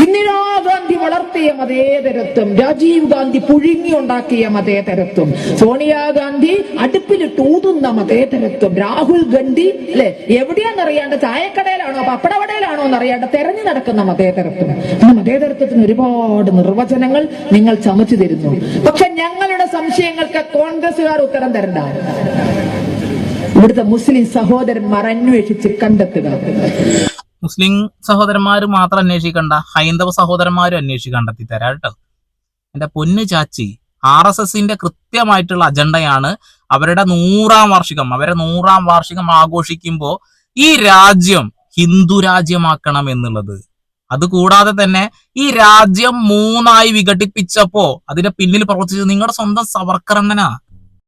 Speaker 3: ഇന്ദിരാഗാന്ധി വളർത്തിയ മതേതരത്വം. രാജീവ് ഗാന്ധി പുഴുങ്ങി ഉണ്ടാക്കിയ മതേതരത്വം സോണിയാഗാന്ധി അടുപ്പിലിട്ട് ഊതുന്ന മതേതരത്വം. രാഹുൽ ഗാന്ധി അല്ലെ? എവിടെയാണെന്നറിയാണ്ട് ചായക്കടയിലാണോ പപ്പടവടയിലാണോ എന്നറിയാണ്ട് തെരഞ്ഞു നടക്കുന്ന മതേതരത്വം. മതേതരത്വത്തിന് ഒരുപാട് നിർവചനങ്ങൾ നിങ്ങൾ ചമച്ചു തരുന്നു. പക്ഷെ ഞങ്ങളുടെ സംശയങ്ങൾക്ക് കോൺഗ്രസുകാർ ഉത്തരം തരണ്ട. ഇവിടുത്തെ മുസ്ലിം സഹോദരന്മാർ അന്വേഷിച്ച് കണ്ടെത്തുക.
Speaker 1: മുസ്ലിം സഹോദരന്മാർ മാത്രം അന്വേഷിക്കണ്ട ഹൈന്ദവ സഹോദരന്മാരും അന്വേഷിച്ച് കണ്ടെത്തി തരാം കേട്ടോ. എന്റെ പൊന്നു ചാച്ചി ആർ എസ് എസിന്റെ കൃത്യമായിട്ടുള്ള അജണ്ടയാണ് അവരുടെ നൂറാം വാർഷികം. അവരെ നൂറാം വാർഷികം ആഘോഷിക്കുമ്പോൾ ഈ രാജ്യം ഹിന്ദു രാജ്യമാക്കണം എന്നുള്ളത്. അതുകൂടാതെ തന്നെ ഈ രാജ്യം മൂന്നായി വിഘടിപ്പിച്ചപ്പോ അതിന്റെ പിന്നിൽ പ്രവർത്തിച്ചത് നിങ്ങളുടെ സ്വന്തം സവർക്കർ അണ്ണനാ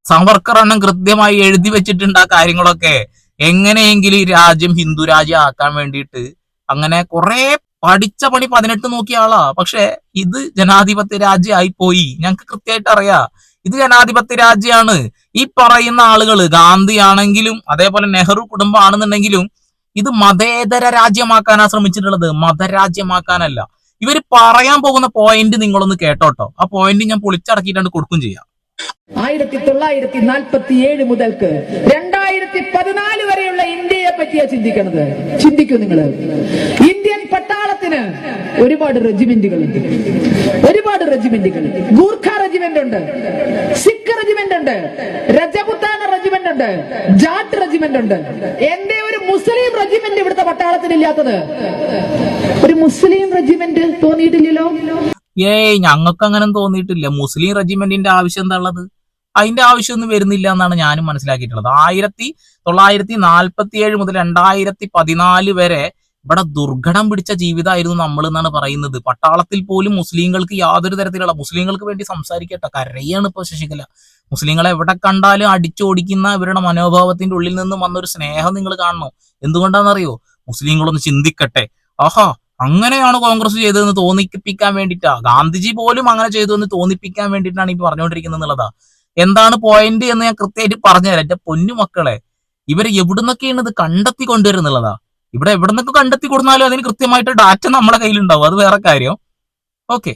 Speaker 1: സവർക്കർ കൃത്യമായി എഴുതി വെച്ചിട്ടുണ്ട് ആ കാര്യങ്ങളൊക്കെ. എങ്ങനെയെങ്കിലും ഈ രാജ്യം ഹിന്ദു രാജ്യം ആക്കാൻ വേണ്ടിയിട്ട് അങ്ങനെ കുറെ പഠിച്ച പണി പതിനെട്ട് നോക്കിയ ആളാ. പക്ഷെ ഇത് ജനാധിപത്യ രാജ്യമായി പോയി. ഞങ്ങൾക്ക് കൃത്യമായിട്ട് അറിയാം. ഇത് ജനാധിപത്യ രാജ്യമാണ്. ഈ പറയുന്ന ആളുകൾ ഗാന്ധി ആണെങ്കിലും അതേപോലെ നെഹ്റു കുടുംബമാണെന്നുണ്ടെങ്കിലും ഇത് മതേതര രാജ്യമാക്കാനാ ശ്രമിച്ചിട്ടുള്ളത്. മതരാജ്യമാക്കാനല്ല. ഇവർ പറയാൻ പോകുന്ന പോയിന്റ് നിങ്ങളൊന്ന് കേട്ടോട്ടോ. ആ പോയിന്റ് ഞാൻ പൊളിച്ചടക്കിയിട്ടാണ് കൊടുക്കും ചെയ്യാം.
Speaker 3: ആയിരത്തി തൊള്ളായിരത്തി നാൽപ്പത്തി ഏഴ് മുതൽക്ക് രണ്ടായിരത്തി പതിനാല് വരെയുള്ള ഇന്ത്യയെ പറ്റിയാ ചിന്തിക്കണത്. ചിന്തിക്കൂ നിങ്ങൾ ഇന്ത്യൻ പട്ടാളത്തിന് ഒരുപാട് റെജിമെന്റുകൾ ഉണ്ട് ഒരുപാട് റെജിമെന്റുകൾ. ഗൂർഖ റെജിമെന്റ് ഉണ്ട് സിഖ് റെജിമെന്റ് ഉണ്ട് രജപുത്താന റെജിമെന്റ് ഉണ്ട് ജാട്ട് റെജിമെന്റ് ഉണ്ട് എന്റെ ഒരു മുസ്ലിം റെജിമെന്റ് ഇവിടുത്തെ പട്ടാളത്തിന് ഇല്ലാത്തത് ഒരു മുസ്ലിം റെജിമെന്റ് തോന്നിയിട്ടില്ലല്ലോ?
Speaker 1: ഏയ് ഞങ്ങൾക്ക് അങ്ങനെ തോന്നിയിട്ടില്ല. മുസ്ലിം റെജിമെന്റിന്റെ ആവശ്യം എന്താ ഉള്ളത്? അതിന്റെ ആവശ്യമൊന്നും വരുന്നില്ല എന്നാണ് ഞാനും മനസ്സിലാക്കിയിട്ടുള്ളത്. ആയിരത്തി തൊള്ളായിരത്തി നാൽപ്പത്തി ഏഴ് മുതൽ രണ്ടായിരത്തി പതിനാല് വരെ ഇവിടെ ദുർഘടം പിടിച്ച ജീവിതമായിരുന്നു നമ്മൾ എന്നാണ് പറയുന്നത്. പട്ടാളത്തിൽ പോലും മുസ്ലിങ്ങൾക്ക് യാതൊരു തരത്തിലുള്ള മുസ്ലിങ്ങൾക്ക് വേണ്ടി സംസാരിക്കട്ടെ. കരയാണ് ഇപ്പൊ ശശികല. മുസ്ലിങ്ങളെ എവിടെ കണ്ടാലും അടിച്ചോടിക്കുന്ന ഇവരുടെ മനോഭാവത്തിന്റെ ഉള്ളിൽ നിന്നും വന്നൊരു സ്നേഹം നിങ്ങൾ കാണണം. എന്തുകൊണ്ടാണെന്നറിയോ? മുസ്ലിങ്ങളൊന്ന് ചിന്തിക്കട്ടെ. ആഹാ അങ്ങനെയാണ് കോൺഗ്രസ് ചെയ്തതെന്ന് തോന്നിപ്പിക്കാൻ വേണ്ടിയിട്ടാ. ഗാന്ധിജി പോലും അങ്ങനെ ചെയ്തു എന്ന് തോന്നിപ്പിക്കാൻ വേണ്ടിയിട്ടാണ് ഈ പറഞ്ഞുകൊണ്ടിരിക്കുന്നത് എന്നുള്ളതാ. എന്താണ് പോയിന്റ് എന്ന് ഞാൻ കൃത്യമായിട്ട് പറഞ്ഞുതരാം. എന്റെ പൊന്നു മക്കളെ ഇവർ എവിടുന്നൊക്കെയാണ് ഇത് കണ്ടെത്തി കൊണ്ടുവരുന്നുള്ളതാ? ഇവിടെ എവിടുന്നൊക്കെ കണ്ടെത്തി കൊടുത്താലും അതിന് കൃത്യമായിട്ട് ഡാറ്റ നമ്മുടെ കയ്യിലുണ്ടാവും. അത് വേറെ കാര്യം. ഓക്കെ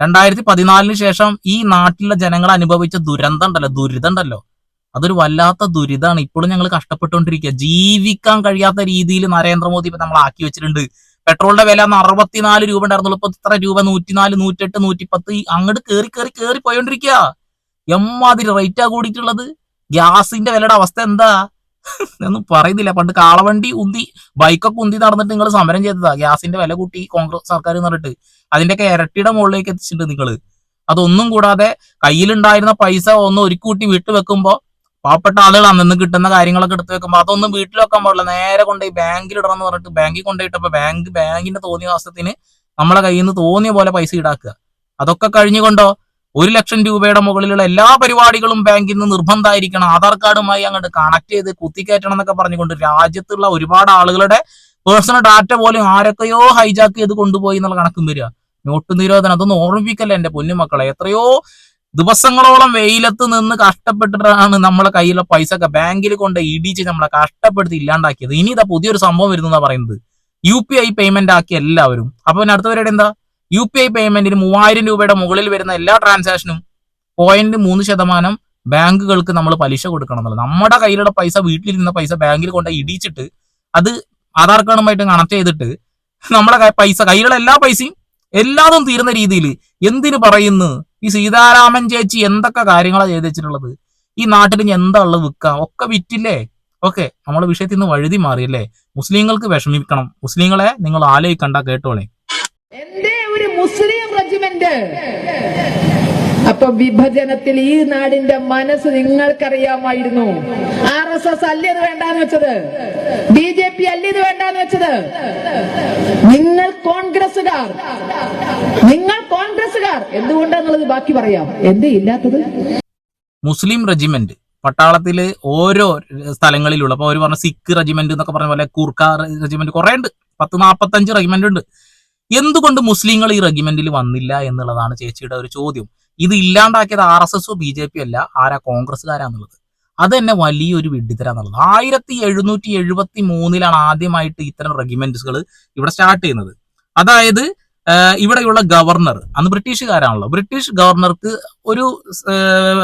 Speaker 1: രണ്ടായിരത്തി പതിനാലിന് ശേഷം ഈ നാട്ടിലെ ജനങ്ങൾ അനുഭവിച്ച ദുരന്തം ഉണ്ടല്ലോ ദുരിതം ഉണ്ടല്ലോ അതൊരു വല്ലാത്ത ദുരിതമാണ്. ഇപ്പോഴും ഞങ്ങൾ കഷ്ടപ്പെട്ടുകൊണ്ടിരിക്കുക ജീവിക്കാൻ കഴിയാത്ത രീതിയിൽ നരേന്ദ്രമോദി ഇപ്പൊ നമ്മൾ ആക്കി വെച്ചിട്ടുണ്ട്. പെട്രോളിന്റെ വില അന്ന് അറുപത്തിനാല് രൂപ ഉണ്ടായിരുന്നുള്ളൂ. ഇപ്പൊ ഇത്ര രൂപ? നൂറ്റിനാല് നൂറ്റെട്ട് നൂറ്റിപ്പത്ത് അങ്ങോട്ട് കയറി കയറി കയറി പോയോണ്ടിരിക്കുക എമ്മാതിരി റേറ്റാ കൂടിയിട്ടുള്ളത്? ഗ്യാസിന്റെ വിലയുടെ അവസ്ഥ എന്താ? ഒന്നും പറയുന്നില്ല. പണ്ട് കാളവണ്ടി ഉന്തി ബൈക്കൊക്കെ ഉന്തി നടന്നിട്ട് നിങ്ങൾ സമരം ചെയ്തതാ. ഗ്യാസിന്റെ വില കൂട്ടി കോൺഗ്രസ് സർക്കാർ എന്ന് പറഞ്ഞിട്ട്. അതിന്റെയൊക്കെ ഇരട്ടിയുടെ മുകളിലേക്ക് എത്തിച്ചിട്ടുണ്ട് നിങ്ങൾ അതൊന്നും കൂടാതെ കയ്യിലുണ്ടായിരുന്ന പൈസ ഒന്ന് ഒരുക്കി കൂട്ടി വീട്ടിൽ വെക്കുമ്പോ പാവപ്പെട്ട ആളുകൾ അന്നു കിട്ടുന്ന കാര്യങ്ങളൊക്കെ എടുത്ത് വെക്കുമ്പോ അതൊന്നും വീട്ടിൽ വെക്കാൻ പാടില്ല. നേരെ കൊണ്ടുപോയി ബാങ്കിൽ ഇടണമെന്ന് പറഞ്ഞിട്ട് ബാങ്കിൽ കൊണ്ടുപോയിട്ടപ്പോ ബാങ്ക് ബാങ്കിന്റെ തോന്നിയ വാസത്തിന് നമ്മളെ കയ്യിൽ നിന്ന് തോന്നിയ പോലെ പൈസ ഈടാക്കുക. അതൊക്കെ കഴിഞ്ഞുകൊണ്ടോ ഒരു ലക്ഷം രൂപയുടെ മുകളിലുള്ള എല്ലാ പരിപാടികളും ബാങ്കിൽ നിന്ന് നിർബന്ധമായിരിക്കണം ആധാർ കാർഡുമായി അങ്ങോട്ട് കണക്ട് ചെയ്ത് കുത്തിക്കയറ്റണം എന്നൊക്കെ പറഞ്ഞുകൊണ്ട് രാജ്യത്തുള്ള ഒരുപാട് ആളുകളുടെ പേഴ്സണൽ ഡാറ്റ പോലും ആരൊക്കെയോ ഹൈജാക്ക് ചെയ്ത് കൊണ്ടുപോയി എന്നുള്ള കണക്കും വരിക. നോട്ട് നിരോധനം അതൊന്നും ഓർമ്മിപ്പിക്കല്ല എന്റെ പൊന്നുമക്കളെ. എത്രയോ ദിവസങ്ങളോളം വെയിലത്ത് നിന്ന് കഷ്ടപ്പെട്ടിട്ടാണ് നമ്മളെ കയ്യിലുള്ള പൈസ ഒക്കെ ബാങ്കിൽ കൊണ്ട് ഇടിച്ച് നമ്മളെ കഷ്ടപ്പെടുത്തി ഇല്ലാണ്ടാക്കിയത്. ഇനി ഇതാ പുതിയൊരു സംഭവം വരുന്നതാ പറയുന്നത്. യു പി ഐ പേയ്മെന്റ് ആക്കി എല്ലാവരും. അപ്പൊ പിന്നെ അടുത്ത പരിപാടി എന്താ? യു പി ഐ പേയ്മെന്റിന് മൂവായിരം രൂപയുടെ മുകളിൽ വരുന്ന എല്ലാ ട്രാൻസാക്ഷനും പോയിന്റ് മൂന്ന് ശതമാനം ബാങ്കുകൾക്ക് നമ്മൾ പലിശ കൊടുക്കണം എന്നുള്ളത്. നമ്മുടെ കയ്യിലുള്ള പൈസ വീട്ടിലിരുന്ന പൈസ ബാങ്കിൽ കൊണ്ട് ഇടിച്ചിട്ട് അത് ആധാർ കാർഡുമായിട്ട് കണക്ട് ചെയ്തിട്ട് നമ്മുടെ പൈസ കയ്യിലുള്ള എല്ലാ പൈസയും എല്ലാതും തീരുന്ന രീതിയിൽ എന്തിനു പറയുന്നു? ഈ സീതാരാമൻ ചേച്ചി എന്തൊക്കെ കാര്യങ്ങളാണ് ചെയ്ത് വെച്ചിട്ടുള്ളത്? ഈ നാട്ടിൽ ഇനി എന്താ ഉള്ളത് വിൽക്കാം ഒക്കെ വിറ്റില്ലേ? ഓക്കെ നമ്മുടെ വിഷയത്തിൽ നിന്ന് വഴുതി മാറിയല്ലേ മുസ്ലിങ്ങൾക്ക് വിഷമിക്കണം. മുസ്ലിങ്ങളെ നിങ്ങൾ ആലോചിക്കണ്ട കേട്ടോളെ.
Speaker 3: മുസ്ലിം റെജിമെന്റ്. അപ്പൊ വിഭജനത്തിൽ ഈ നാടിന്റെ മനസ്സ് നിങ്ങൾക്കറിയാമായിരുന്നു. ആർ എസ് എസ് അല്ല ഇത് വേണ്ടാന്ന് വെച്ചത്. ബി ജെ പി അല്ല ഇത് വേണ്ടാന്ന് വെച്ചത്. നിങ്ങൾ കോൺഗ്രസുകാർ നിങ്ങൾ കോൺഗ്രസുകാർ എന്തുകൊണ്ടാന്നുള്ളത് ബാക്കി പറയാം. എന്തേ ഇല്ലാത്തത്?
Speaker 1: മുസ്ലിം റെജിമെന്റ് പട്ടാളത്തിൽ ഓരോ സ്ഥലങ്ങളിലുള്ള അപ്പൊ അവർ പറഞ്ഞ സിഖ് റെജിമെന്റ് എന്നൊക്കെ പറഞ്ഞ പോലെ കൂർക്ക റെജിമെന്റ് കുറെ ഉണ്ട് പത്ത് നാപ്പത്തഞ്ച് റെജിമെന്റ് ഉണ്ട്. എന്തുകൊണ്ട് മുസ്ലിങ്ങൾ ഈ റെഗിമെന്റിൽ വന്നില്ല എന്നുള്ളതാണ് ചേച്ചിയുടെ ഒരു ചോദ്യം. ഇത് ഇല്ലാണ്ടാക്കിയത് ആർ എസ് എസോ ബി ജെ പി അല്ല ആരാ കോൺഗ്രസ്സുകാരാന്നുള്ളത്. അത് തന്നെ വലിയൊരു വിഡിത്തരാന്നുള്ളത് ആയിരത്തി എഴുന്നൂറ്റി എഴുപത്തി മൂന്നിലാണ് ആദ്യമായിട്ട് ഇത്തരം റെഗിമെന്റ്സുകൾ ഇവിടെ സ്റ്റാർട്ട് ചെയ്യുന്നത്. അതായത് ഇവിടെയുള്ള ഗവർണർ അന്ന് ബ്രിട്ടീഷുകാരാണല്ലോ. ബ്രിട്ടീഷ് ഗവർണർക്ക് ഒരു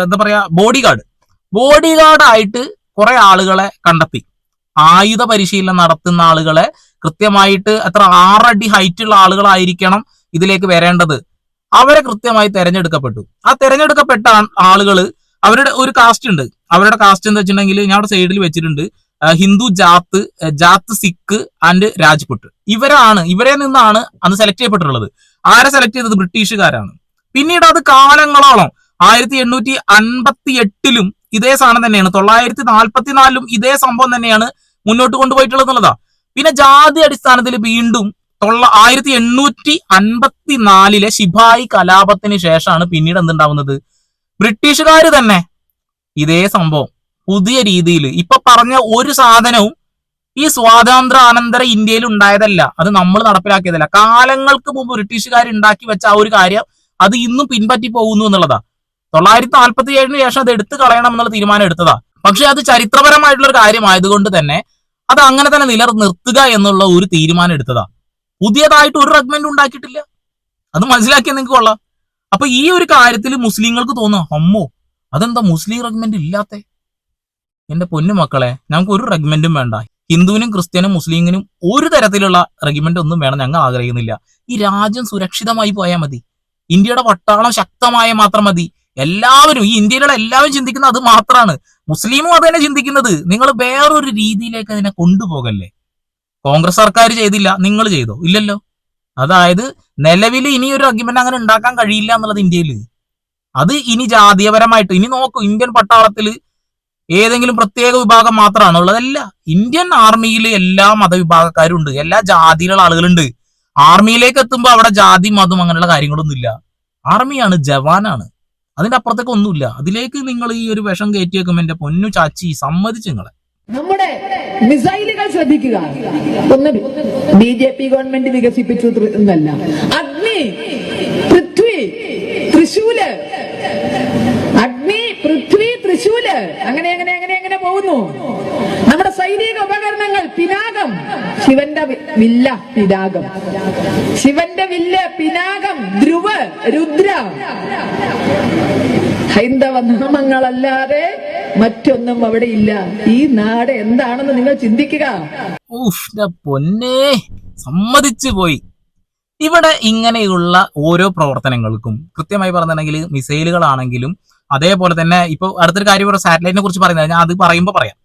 Speaker 1: എന്താ പറയാ ബോഡി ഗാർഡ് ബോഡി ഗാർഡായിട്ട് കുറെ ആളുകളെ കണ്ടെത്തി. ആയുധ പരിശീലനം നടത്തുന്ന ആളുകളെ കൃത്യമായിട്ട് എത്ര ആറടി ഹൈറ്റ് ഉള്ള ആളുകളായിരിക്കണം ഇതിലേക്ക് വരേണ്ടത്. അവരെ കൃത്യമായി തെരഞ്ഞെടുക്കപ്പെട്ടു. ആ തെരഞ്ഞെടുക്കപ്പെട്ട ആളുകൾ അവരുടെ ഒരു കാസ്റ്റ് ഉണ്ട്. അവരുടെ കാസ്റ്റ് എന്ന് വെച്ചിട്ടുണ്ടെങ്കിൽ ഞാൻ അവിടെ സൈഡിൽ വെച്ചിട്ടുണ്ട്. ഹിന്ദു ജാത്ത് ജാത്ത് സിഖ് ആൻഡ് രാജ്പുട്ട്. ഇവരാണ് ഇവരെ നിന്നാണ് അന്ന് സെലക്ട് ചെയ്യപ്പെട്ടിട്ടുള്ളത്. ആരെ സെലക്ട് ചെയ്തത്? ബ്രിട്ടീഷുകാരാണ്. പിന്നീട് അത് കാലങ്ങളോളം ആയിരത്തി എണ്ണൂറ്റി അൻപത്തി എട്ടിലും ഇതേ സാധനം തന്നെയാണ്. തൊള്ളായിരത്തി നാൽപ്പത്തിനാലിലും ഇതേ സംഭവം തന്നെയാണ് മുന്നോട്ട് കൊണ്ടുപോയിട്ടുള്ളത് പിന്നെ ജാതി അടിസ്ഥാനത്തിൽ വീണ്ടും തൊള്ള ആയിരത്തി എണ്ണൂറ്റി അൻപത്തി നാലിലെ ശിപായി കലാപത്തിന് ശേഷമാണ് പിന്നീട് എന്തുണ്ടാവുന്നത്? ബ്രിട്ടീഷുകാർ തന്നെ ഇതേ സംഭവം പുതിയ രീതിയിൽ ഇപ്പൊ പറഞ്ഞ ഒരു സാധനവും ഈ സ്വാതന്ത്ര്യ അനന്തര ഇന്ത്യയിൽ ഉണ്ടായതല്ല. അത് നമ്മൾ നടപ്പിലാക്കിയതല്ല. കാലങ്ങൾക്ക് മുമ്പ് ബ്രിട്ടീഷുകാർ ഉണ്ടാക്കി വെച്ച ആ ഒരു കാര്യം അത് ഇന്നും പിൻപറ്റി പോകുന്നു എന്നുള്ളതാ. തൊള്ളായിരത്തി നാൽപ്പത്തി ഏഴിന് ശേഷം അത് എടുത്തു കളയണം എന്നുള്ള തീരുമാനം എടുത്തതാ. പക്ഷെ അത് ചരിത്രപരമായിട്ടുള്ള ഒരു കാര്യമായതുകൊണ്ട് തന്നെ അത് അങ്ങനെ തന്നെ നിലർ നിർത്തുക എന്നുള്ള ഒരു തീരുമാനം എടുത്തതാ. പുതിയതായിട്ട് ഒരു റെഗ്മെന്റ് ഉണ്ടാക്കിയിട്ടില്ല. അത് മനസ്സിലാക്കിയാൽ നിങ്ങൾക്ക് കൊള്ളാം. അപ്പൊ ഈ ഒരു കാര്യത്തിൽ മുസ്ലിങ്ങൾക്ക് തോന്നുക അമ്മോ അതെന്താ മുസ്ലിം റെഗ്മെന്റ് ഇല്ലാത്തെ? എന്റെ പൊന്നു മക്കളെ ഞങ്ങൾക്ക് ഒരു റെഗ്മെന്റും വേണ്ട. ഹിന്ദുവിനും ക്രിസ്ത്യനും മുസ്ലിങ്ങിനും ഒരു തരത്തിലുള്ള റെഗ്മെന്റ് ഒന്നും വേണം ഞങ്ങൾ ആഗ്രഹിക്കുന്നില്ല. ഈ രാജ്യം സുരക്ഷിതമായി പോയാൽ മതി. ഇന്ത്യയുടെ പട്ടാളം ശക്തമായ മാത്രം മതി. എല്ലാവരും ഈ ഇന്ത്യയിലുള്ള എല്ലാവരും ചിന്തിക്കുന്നത് അത് മാത്രമാണ് മുസ്ലിമും അത് തന്നെ ചിന്തിക്കുന്നത്. നിങ്ങൾ വേറൊരു രീതിയിലേക്ക് അതിനെ കൊണ്ടുപോകല്ലേ? കോൺഗ്രസ് സർക്കാർ ചെയ്തില്ല നിങ്ങൾ ചെയ്തോ? ഇല്ലല്ലോ. അതായത് നിലവിൽ ഇനി ഒരു അഗ്രിമെന്റ് അങ്ങനെ ഉണ്ടാക്കാൻ കഴിയില്ല എന്നുള്ളത് ഇന്ത്യയിൽ അത് ഇനി ജാതീയപരമായിട്ട് ഇനി നോക്കൂ ഇന്ത്യൻ പട്ടാളത്തിൽ ഏതെങ്കിലും പ്രത്യേക വിഭാഗം മാത്രമാണ് ഉള്ളതല്ല. ഇന്ത്യൻ ആർമിയിൽ എല്ലാ മതവിഭാഗക്കാരും ഉണ്ട് എല്ലാ ജാതിയിലുള്ള ആളുകളുണ്ട്. ആർമിയിലേക്ക് എത്തുമ്പോൾ അവിടെ ജാതി മതം അങ്ങനെയുള്ള കാര്യങ്ങളൊന്നും ഇല്ല ആർമിയാണ് ജവാനാണ്. അതിന്റെ അപ്പുറത്തേക്ക് ഒന്നുമില്ല. അതിലേക്ക് നിങ്ങൾ ഈ ഒരു വിഷം കയറ്റി വെക്കുമ്പോൾ എന്റെ പൊന്നു ചാച്ചി സമ്മതിച്ചു നിങ്ങളെ.
Speaker 3: നമ്മുടെ മിസൈലുകൾ ശ്രദ്ധിക്കുക. ഒന്ന് ബി ജെ പി ഗവൺമെന്റ് വികസിപ്പിച്ചു എന്നല്ല. അഗ്നി പൃഥ്വി തൃശൂൽ. അഗ്നി പൃഥ്വി തൃശൂൽ. അങ്ങനെ അങ്ങനെ അങ്ങനെ അങ്ങനെ പോകുന്നു. സൈനിക ഉപകരണങ്ങൾ പിനാകം. ശിവന്റെ വില്ല പിനാകം. ശിവന്റെ വില്ല പിനാകം ധ്രുവ രുദ്ര. ഹൈന്ദവ നാമങ്ങളല്ലാതെ മറ്റൊന്നും അവിടെ ഇല്ല. ഈ നാട് എന്താണെന്ന് നിങ്ങൾ ചിന്തിക്കുക.
Speaker 1: പൊന്നേ. സമ്മതിച്ചു പോയി. ഇവിടെ ഇങ്ങനെയുള്ള ഓരോ പ്രവർത്തനങ്ങൾക്കും കൃത്യമായി പറഞ്ഞിട്ടുണ്ടെങ്കിൽ മിസൈലുകളാണെങ്കിലും അതേപോലെ തന്നെ ഇപ്പൊ അടുത്തൊരു കാര്യം സാറ്റലൈറ്റിനെ കുറിച്ച് പറയുന്നത് ഞാൻ അത് പറയുമ്പോൾ പറയാം.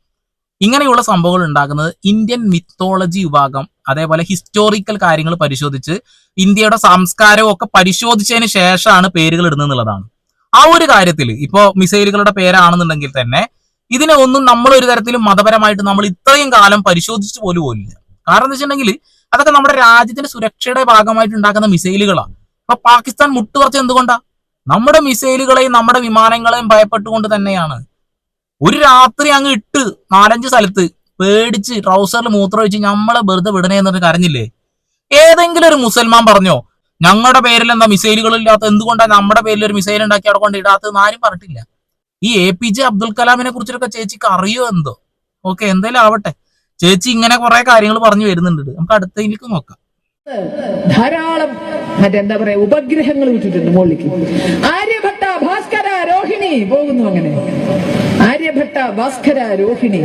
Speaker 1: ഇങ്ങനെയുള്ള സംഭവങ്ങൾ ഉണ്ടാകുന്നത് ഇന്ത്യൻ മിത്തോളജി വിഭാഗം അതേപോലെ ഹിസ്റ്റോറിക്കൽ കാര്യങ്ങൾ പരിശോധിച്ച് ഇന്ത്യയുടെ സംസ്കാരവും ഒക്കെ പരിശോധിച്ചതിന് ശേഷമാണ് പേരുകൾ ഇടുന്നത് എന്നുള്ളതാണ്. ആ ഒരു കാര്യത്തിൽ ഇപ്പോൾ മിസൈലുകളുടെ പേരാണെന്നുണ്ടെങ്കിൽ തന്നെ ഇതിനെ ഒന്നും നമ്മൾ ഒരു തരത്തിലും മതപരമായിട്ട് നമ്മൾ ഇത്രയും കാലം പരിശോധിച്ച് പോലും പോലില്ല. കാരണം എന്ന് വെച്ചിട്ടുണ്ടെങ്കിൽ അതൊക്കെ നമ്മുടെ രാജ്യത്തിന്റെ സുരക്ഷയുടെ ഭാഗമായിട്ട് ഉണ്ടാക്കുന്ന മിസൈലുകളാണ് ഇപ്പൊ പാകിസ്ഥാൻ മുട്ടുപറച്ച് എന്തുകൊണ്ടാ? നമ്മുടെ മിസൈലുകളെയും നമ്മുടെ വിമാനങ്ങളെയും ഭയപ്പെട്ടുകൊണ്ട് തന്നെയാണ്. ഒരു രാത്രി അങ്ങ് ഇട്ട് നാലഞ്ച് സ്ഥലത്ത് പേടിച്ച് ട്രൗസറിൽ മൂത്രം ഒഴിച്ച് നമ്മളെ വെറുതെ വിടണേ എന്നിട്ട് കരഞ്ഞില്ലേ? ഏതെങ്കിലും ഒരു മുസൽമാൻ പറഞ്ഞോ ഞങ്ങളുടെ പേരിൽ എന്താ മിസൈലുകൾ ഇല്ലാത്ത എന്തുകൊണ്ടാണ് നമ്മുടെ പേരിൽ ഒരു മിസൈൽ ഉണ്ടാക്കി അവിടെ കൊണ്ട് ഇടാത്തത്? ആരും പറഞ്ഞിട്ടില്ല. ഈ എ പി ജെ അബ്ദുൽ കലാമിനെ കുറിച്ചൊക്കെ ചേച്ചിക്ക് അറിയോ എന്തോ? ഓക്കെ എന്തായാലും ആവട്ടെ. ചേച്ചി ഇങ്ങനെ കുറെ കാര്യങ്ങൾ പറഞ്ഞു വരുന്നുണ്ട്. നമുക്ക് അടുത്തതിലേക്ക് നോക്കാം.
Speaker 3: ധാരാളം മറ്റെന്താ പറയാ ഉപഗ്രഹങ്ങൾ വിട്ടിട്ടുണ്ട് മുകളിലേക്ക്. ആര്യഭട്ട ഭാസ്കര രോഹിണി പോകുന്നു അങ്ങനെ. ആര്യഭട്ട ഭാസ്കര രോഹിണി.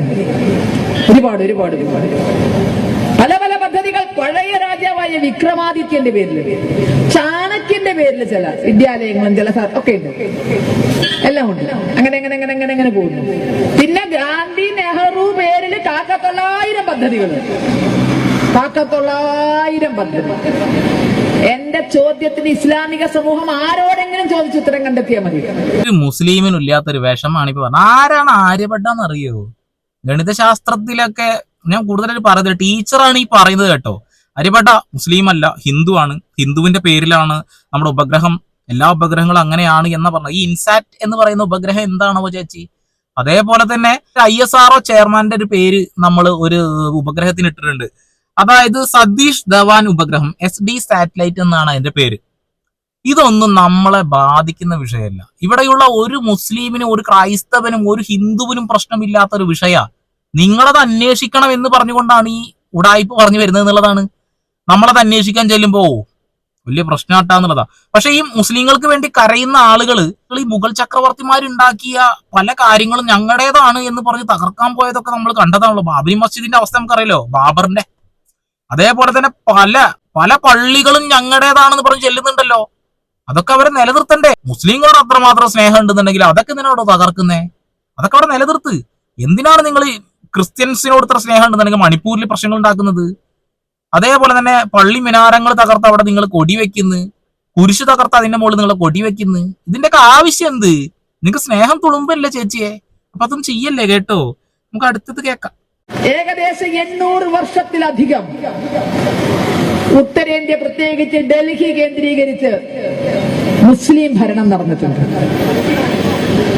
Speaker 3: ഒരുപാട് ഒരുപാട് ഒരുപാട്. പല പല പദ്ധതികൾ പഴയ രാജാവായ വിക്രമാദിത്യന്റെ പേരിൽ ചാണക്യന്റെ പേരിൽ ചില വിദ്യാലയങ്ങളും ചില ഒക്കെ ഉണ്ട്. എല്ലാം ഉണ്ട്. അങ്ങനെ അങ്ങനെ അങ്ങനെ അങ്ങനെ അങ്ങനെ പോകുന്നു. പിന്നെ ഗാന്ധി നെഹ്റു പേരിൽ കാക്കത്തൊള്ളായിരം പദ്ധതികൾ. കാക്കത്തൊള്ളായിരം പദ്ധതി എന്റെ ചോദ്യത്തിന് ഇസ്ലാമിക സമൂഹം ആരോടെങ്കിലും ചോദിച്ചു ഉത്തരം കണ്ടെത്തിയാൽ മതി.
Speaker 1: ഒരു മുസ്ലിമിനും ഇല്ലാത്തൊരു വിഷമാണ് ഇപ്പൊ ആരാണ് ആര്യഭട്ടാന്ന് അറിയോ? ഗണിതശാസ്ത്രത്തിലൊക്കെ ഞാൻ കൂടുതലായിട്ട് പറയുന്നത് ടീച്ചറാണ് ഈ പറയുന്നത് കേട്ടോ. ആര്യഭട്ട മുസ്ലിം അല്ല ഹിന്ദു ആണ് ഹിന്ദുവിന്റെ പേരിലാണ് നമ്മുടെ ഉപഗ്രഹം. എല്ലാ ഉപഗ്രഹങ്ങളും അങ്ങനെയാണ് എന്ന പറഞ്ഞത്. ഈ ഇൻസാറ്റ് എന്ന് പറയുന്ന ഉപഗ്രഹം എന്താണോ ചേച്ചി? അതേപോലെ തന്നെ ഐ എസ് ആർഒ ചെയർമാന്റെ ഒരു പേര് നമ്മൾ ഒരു ഉപഗ്രഹത്തിന് ഇട്ടിട്ടുണ്ട്. അതായത് സതീഷ് ധവാൻ ഉപഗ്രഹം എസ് ഡി സാറ്റലൈറ്റ് എന്നാണ് അതിന്റെ പേര്. ഇതൊന്നും നമ്മളെ ബാധിക്കുന്ന വിഷയമല്ല. ഇവിടെയുള്ള ഒരു മുസ്ലിമിനും ഒരു ക്രൈസ്തവനും ഒരു ഹിന്ദുവിനും പ്രശ്നമില്ലാത്ത ഒരു വിഷയ. നിങ്ങളത് അന്വേഷിക്കണം എന്ന് പറഞ്ഞുകൊണ്ടാണ് ഈ ഉടായ്പ പറഞ്ഞു വരുന്നത് എന്നുള്ളതാണ്. നമ്മളത് അന്വേഷിക്കാൻ ചെല്ലുമ്പോ വലിയ വലിയ പ്രശ്നമാട്ടാന്നുള്ളതാ പക്ഷെ ഈ മുസ്ലിങ്ങൾക്ക് വേണ്ടി കരയുന്ന ആളുകൾ ഈ മുഗൾ ചക്രവർത്തിമാരുണ്ടാക്കിയ പല കാര്യങ്ങളും ഞങ്ങളുടേതാണ് എന്ന് പറഞ്ഞ് തകർക്കാൻ പോയതൊക്കെ നമ്മൾ കണ്ടതാണല്ലോ. ബാബരി മസ്ജിദിന്റെ അവസ്ഥ നമുക്കറിയല്ലോ ബാബറിന്റെ അതേപോലെ തന്നെ പല പല പള്ളികളും ഞങ്ങളുടേതാണെന്ന് പറഞ്ഞ് ചെല്ലുന്നുണ്ടല്ലോ. അതൊക്കെ അവരെ നിലനിർത്തണ്ടേ. മുസ്ലിങ്ങളോട് അത്രമാത്രം സ്നേഹം ഉണ്ടെന്നുണ്ടെങ്കിൽ അതൊക്കെ നിന്നോട് തകർക്കുന്നേ? അതൊക്കെ അവിടെ നിലനിർത്ത്. എന്തിനാണ് നിങ്ങൾ ക്രിസ്ത്യൻസിനോട് ഇത്ര സ്നേഹം ഉണ്ടെന്നുണ്ടെങ്കിൽ മണിപ്പൂരിൽ പ്രശ്നങ്ങൾ ഉണ്ടാക്കുന്നത്? അതേപോലെ തന്നെ പള്ളി മിനാരങ്ങൾ തകർത്ത് അവിടെ നിങ്ങൾ കൊടി വെക്കുന്നു. കുരിശ് തകർത്ത് അതിന്റെ മുകളിൽ നിങ്ങൾ കൊടി വെക്കുന്നു. ഇതിന്റെയൊക്കെ ആവശ്യം എന്ത്? നിങ്ങൾക്ക് സ്നേഹം തുളുമ്പല്ലേ ചേച്ചിയെ? അപ്പൊ അതൊന്നും ചെയ്യല്ലേ കേട്ടോ? നമുക്ക് അടുത്തത് കേൾക്കാം.
Speaker 3: ഏകദേശം എണ്ണൂറ് വർഷത്തിലധികം ഉത്തരേന്ത്യ പ്രത്യേകിച്ച് ഡൽഹി കേന്ദ്രീകരിച്ച് മുസ്ലിം ഭരണം നടന്നിട്ടുണ്ട്.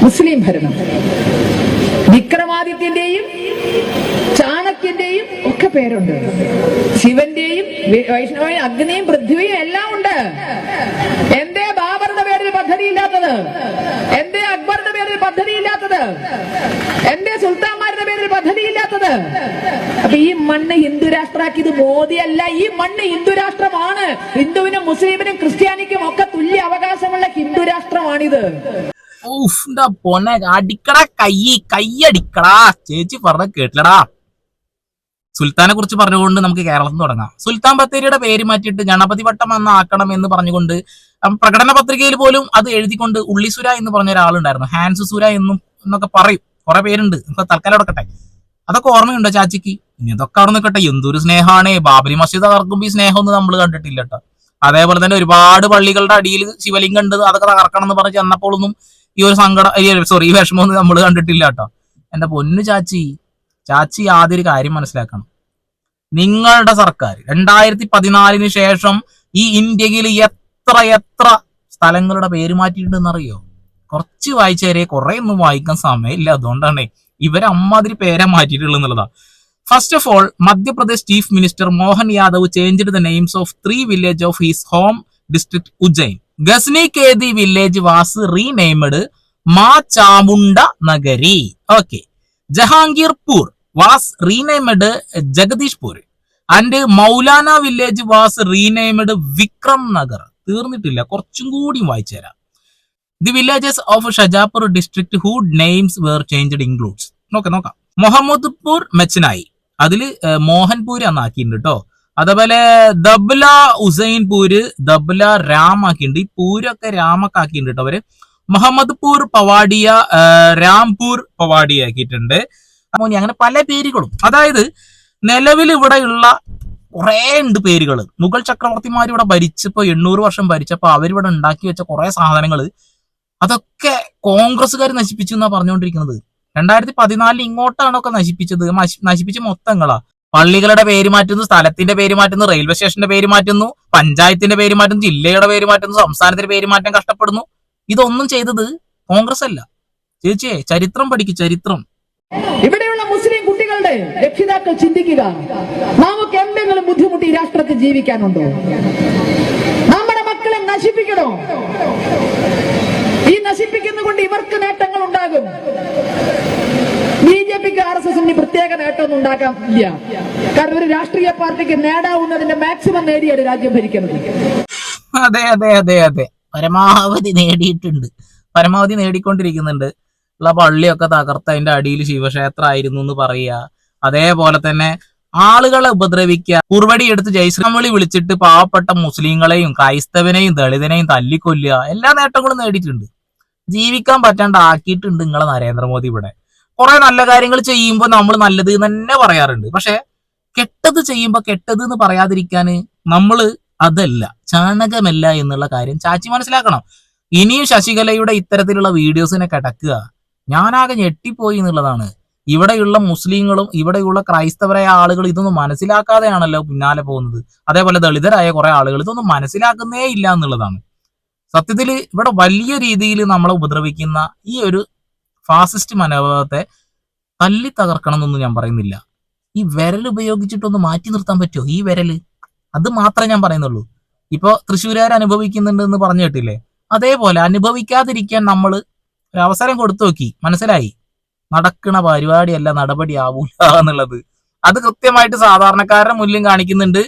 Speaker 3: മുസ്ലിം ഭരണം. വിക്രമാദിത്യന്റെയും ചാണക്യന്റെയും ഒക്കെ പേരുണ്ട്. ശിവന്റെയും വൈഷ്ണവയും അഗ്നിയും പൃഥ്വിയും എല്ലാം ഉണ്ട്. എന്തേ? പദ്ധതിയില്ലാത്തത്. എന്റെ സുൽത്താൻമാരുടെ പേരിൽ പദ്ധതിയില്ലാത്തത്. അപ്പൊ ഈ മണ്ണ് ഹിന്ദു രാഷ്ട്രാക്കിയത് മോദിയല്ല. ഈ മണ്ണ് ഹിന്ദു രാഷ്ട്രമാണ്. ഹിന്ദുവിനും മുസ്ലിമിനും ക്രിസ്ത്യാനിക്കും ഒക്കെ തുല്യ അവകാശമുള്ള ഹിന്ദു രാഷ്ട്രമാണിത്.
Speaker 1: അടിക്കടാ കൈ കൈയടിക്കടാ. ചേച്ചി പറഞ്ഞ കേട്ടില്ലടാ. സുൽത്താനെ കുറിച്ച് പറഞ്ഞുകൊണ്ട് നമുക്ക് കേരളത്തിൽ തുടങ്ങാം. സുൽത്താൻ ബത്തേരിയുടെ പേര് മാറ്റിയിട്ട് ഗണപതി വട്ടം എന്ന് ആക്കണം എന്ന് പറഞ്ഞുകൊണ്ട് പ്രകടന പത്രികയിൽ പോലും അത് എഴുതിക്കൊണ്ട് ഉള്ളിസുര എന്ന് പറഞ്ഞ ഒരാളുണ്ടായിരുന്നു. ഹാൻസ് സുര എന്നും എന്നൊക്കെ പറയും. കുറെ പേരുണ്ട്. നമുക്ക് തൽക്കാലം എടുക്കട്ടെ അതൊക്കെ ഓർമ്മയുണ്ടോ ചാച്ചിക്ക്? ഇനി ഇതൊക്കെ അവിടെ നിൽക്കട്ടെ എന്തൊരു സ്നേഹമാണ് ബാബരി മസ്ജിദ് തകർക്കുമ്പോൾ ഈ സ്നേഹമൊന്നും നമ്മൾ കണ്ടിട്ടില്ല കേട്ടോ. അതേപോലെ തന്നെ ഒരുപാട് പള്ളികളുടെ അടിയിൽ ശിവലിംഗം ഉണ്ട്. അതൊക്കെ തകർക്കണം എന്ന് പറഞ്ഞ് ചെന്നപ്പോഴൊന്നും ഈ ഒരു സങ്കടം സോറി ഈ വിഷമമൊന്നും നമ്മൾ കണ്ടിട്ടില്ല കേട്ടോ. എന്റെ പൊന്നു ചാച്ചി ചാച്ചി ആദ്യം ഒരു കാര്യം മനസ്സിലാക്കണം. നിങ്ങളുടെ സർക്കാർ രണ്ടായിരത്തി പതിനാലിന് ശേഷം ഈ ഇന്ത്യയിൽ എത്ര എത്ര സ്ഥലങ്ങളുടെ പേര് മാറ്റിയിട്ടുണ്ടെന്ന് അറിയോ കുറച്ച് വായിച്ചവരെ കുറെ ഒന്നും വായിക്കാൻ സമയമില്ല. അതുകൊണ്ടാണ് ഇവരെ അമ്മാതിരി പേരെ മാറ്റിയിട്ടുള്ളത് എന്നുള്ളതാ first of all Madhya Pradesh chief minister Mohan Yadav changed the names of three village of his home district Ujjain Gazni Khedi village was renamed Maa Chamunda Nagari okay Jahangirpur was renamed Jagdishpur and Maulana village was renamed Vikram Nagar തീർന്നിട്ടില്ല. കുറച്ചും കൂടി വായിച്ചു തരാം. The villages of Shajapur district who names were changed includes നോക്കാം നോക്കാം. മുഹമ്മദ്പൂർ മെച്ചനായി. അതിൽ മോഹൻപൂർ എന്നാക്കിയിട്ടുണ്ട് കേട്ടോ അതേപോലെ ദബ്ല ഉസൈൻപൂര് ദബ്ല രാം ആക്കിയിട്ടുണ്ട്. ഈ പൂരൊക്കെ രാമൊക്കെ ആക്കിയിട്ടുണ്ട് കേട്ടോ അവർ. മുഹമ്മദ്പൂർ പവാഡിയ രാംപൂർ പവാഡിയ ആക്കിയിട്ടുണ്ട്. അങ്ങനെ പല പേരുകളും. അതായത് നിലവിൽ ഇവിടെയുള്ള കുറെ ഉണ്ട് പേരുകൾ മുഗൾ ചക്രവർത്തിമാർ ഇവിടെ ഭരിച്ചപ്പോൾ എണ്ണൂറ് വർഷം ഭരിച്ചപ്പോൾ അവരിവിടെ ഉണ്ടാക്കി വെച്ച കുറെ സാധനങ്ങൾ അതൊക്കെ കോൺഗ്രസ്സുകാർ നശിപ്പിച്ചു എന്നാ പറഞ്ഞുകൊണ്ടിരിക്കുന്നത് രണ്ടായിരത്തി പതിനാലിൽ ഇങ്ങോട്ടാണ് ഒക്കെ നശിപ്പിച്ചത്? നശി- നശിപ്പിച്ച മൊത്തങ്ങളാ. പള്ളികളുടെ പേര് മാറ്റുന്നു സ്ഥലത്തിന്റെ പേര് മാറ്റുന്നു റെയിൽവേ സ്റ്റേഷന്റെ പേര് മാറ്റുന്നു പഞ്ചായത്തിന്റെ പേര് മാറ്റുന്നു ജില്ലയുടെ പേര് മാറ്റുന്നു സംസ്ഥാനത്തിന്റെ പേര് മാറ്റാൻ കഷ്ടപ്പെടുന്നു. ഇതൊന്നും ചെയ്തത് കോൺഗ്രസ് അല്ല ചേച്ചിയെ ചരിത്രം പഠിക്കും ചരിത്രം.
Speaker 3: ഇവിടെയുള്ള കുട്ടികളുടെ രക്ഷിതാക്കൾ ചിന്തിക്കുക. നമുക്ക് എന്തെങ്കിലും ബുദ്ധിമുട്ട് ഈ രാഷ്ട്രത്തിൽ ജീവിക്കാനുണ്ടോ? നമ്മുടെ മക്കളെ നശിപ്പിക്കണോ? ഈ നശിപ്പിക്കുന്നുകൊണ്ട് ഇവർക്ക് നേട്ടങ്ങൾ ഉണ്ടാകും ബി ജെ പിക്ക് ആർ എസ് എസിന് പ്രത്യേക നേട്ടമൊന്നും ഉണ്ടാക്കാൻ ഇല്ല കാരണം ഒരു രാഷ്ട്രീയ പാർട്ടിക്ക് നേടാവുന്നതിന്റെ മാക്സിമം നേടിയാണ് രാജ്യം ഭരിക്കുന്നത്.
Speaker 1: അതെ അതെ അതെ അതെ. പരമാവധി നേടിയിട്ടുണ്ട്. പരമാവധി നേടിക്കൊണ്ടിരിക്കുന്നുണ്ട്. ഉള്ള പള്ളിയൊക്കെ തകർത്ത് അതിന്റെ അടിയിൽ ശിവക്ഷേത്രമായിരുന്നു എന്ന് പറയുക. അതേപോലെ തന്നെ ആളുകളെ ഉപദ്രവിക്കുക. കുറുവടി എടുത്ത് ജയശ്രീമളി വിളിച്ചിട്ട് പാവപ്പെട്ട മുസ്ലിങ്ങളെയും ക്രൈസ്തവനെയും ദളിതനെയും തല്ലിക്കൊല്ലുക. എല്ലാ നേട്ടങ്ങളും നേടിയിട്ടുണ്ട്. ജീവിക്കാൻ പറ്റാണ്ട് ആക്കിയിട്ടുണ്ട് നിങ്ങളെ നരേന്ദ്രമോദി ഇവിടെ. കുറെ നല്ല കാര്യങ്ങൾ ചെയ്യുമ്പോൾ നമ്മൾ നല്ലത് തന്നെ പറയാറുണ്ട്. പക്ഷെ കെട്ടത് ചെയ്യുമ്പോൾ കെട്ടത് എന്ന് പറയാതിരിക്കാന് നമ്മൾ അതല്ല ചാണകമല്ല എന്നുള്ള കാര്യം ചാച്ചി മനസ്സിലാക്കണം. ഇനിയും ശശികലയുടെ ഇത്തരത്തിലുള്ള വീഡിയോസിനെ കിടക്കുക. ഞാനാകെ ഞെട്ടിപ്പോയി എന്നുള്ളതാണ്. ഇവിടെയുള്ള മുസ്ലിങ്ങളും ഇവിടെയുള്ള ക്രൈസ്തവരായ ആളുകൾ ഇതൊന്നും മനസ്സിലാക്കാതെയാണല്ലോ പിന്നാലെ പോകുന്നത്. അതേപോലെ ദളിതരായ കുറെ ആളുകൾ ഇതൊന്നും മനസ്സിലാക്കുന്നേ ഇല്ല എന്നുള്ളതാണ്. സത്യത്തിൽ ഇവിടെ വലിയ രീതിയിൽ നമ്മളെ ഉപദ്രവിക്കുന്ന ഈ ഒരു ഫാസിസ്റ്റ് മനോഭാവത്തെ തല്ലി തകർക്കണം എന്നൊന്നും ഞാൻ പറയുന്നില്ല. ഈ വിരൽ ഉപയോഗിച്ചിട്ടൊന്ന് മാറ്റി നിർത്താൻ പറ്റുമോ? ഈ വിരൽ? അത് മാത്രമേ ഞാൻ പറയുന്നുള്ളൂ. ഇപ്പൊ തൃശ്ശൂരുകാർ അനുഭവിക്കുന്നുണ്ട് എന്ന് പറഞ്ഞു കേട്ടില്ലേ? അതേപോലെ അനുഭവിക്കാതിരിക്കാൻ നമ്മൾ ഒരു അവസരം കൊടുത്തു നോക്കി. മനസ്സിലായി? നടക്കണ പരിപാടിയല്ല നടപടി ആവൂല എന്നുള്ളത്. അത് കൃത്യമായിട്ട് സാധാരണക്കാരുടെ മുന്നിലും കാണിക്കുന്നുണ്ട്.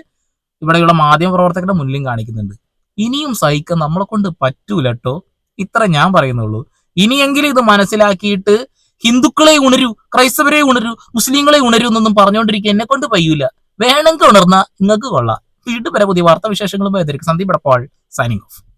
Speaker 1: ഇവിടെയുള്ള മാധ്യമ പ്രവർത്തകരുടെ മുന്നിലും കാണിക്കുന്നുണ്ട്. ഇനിയും സഹിക്കാൻ നമ്മളെ കൊണ്ട് പറ്റൂല കേട്ടോ ഇത്ര ഞാൻ പറയുന്നുള്ളൂ. ഇനിയെങ്കിലും ഇത് മനസ്സിലാക്കിയിട്ട് ഹിന്ദുക്കളെ ഉണരൂ ക്രൈസ്തവരെ ഉണരൂ മുസ്ലിങ്ങളെ ഉണരൂ എന്നൊന്നും പറഞ്ഞുകൊണ്ടിരിക്കുക എന്നെ കൊണ്ട് പയ്യൂല. വേണമെങ്കിൽ ഉണർന്ന നിങ്ങൾക്ക് കൊള്ളാം. വീണ്ടും വരെ പുതിയ വാർത്താ വിശേഷങ്ങളുമായി സന്ദീപ് എടപ്പാൾ സൈനിങ് ഓഫ്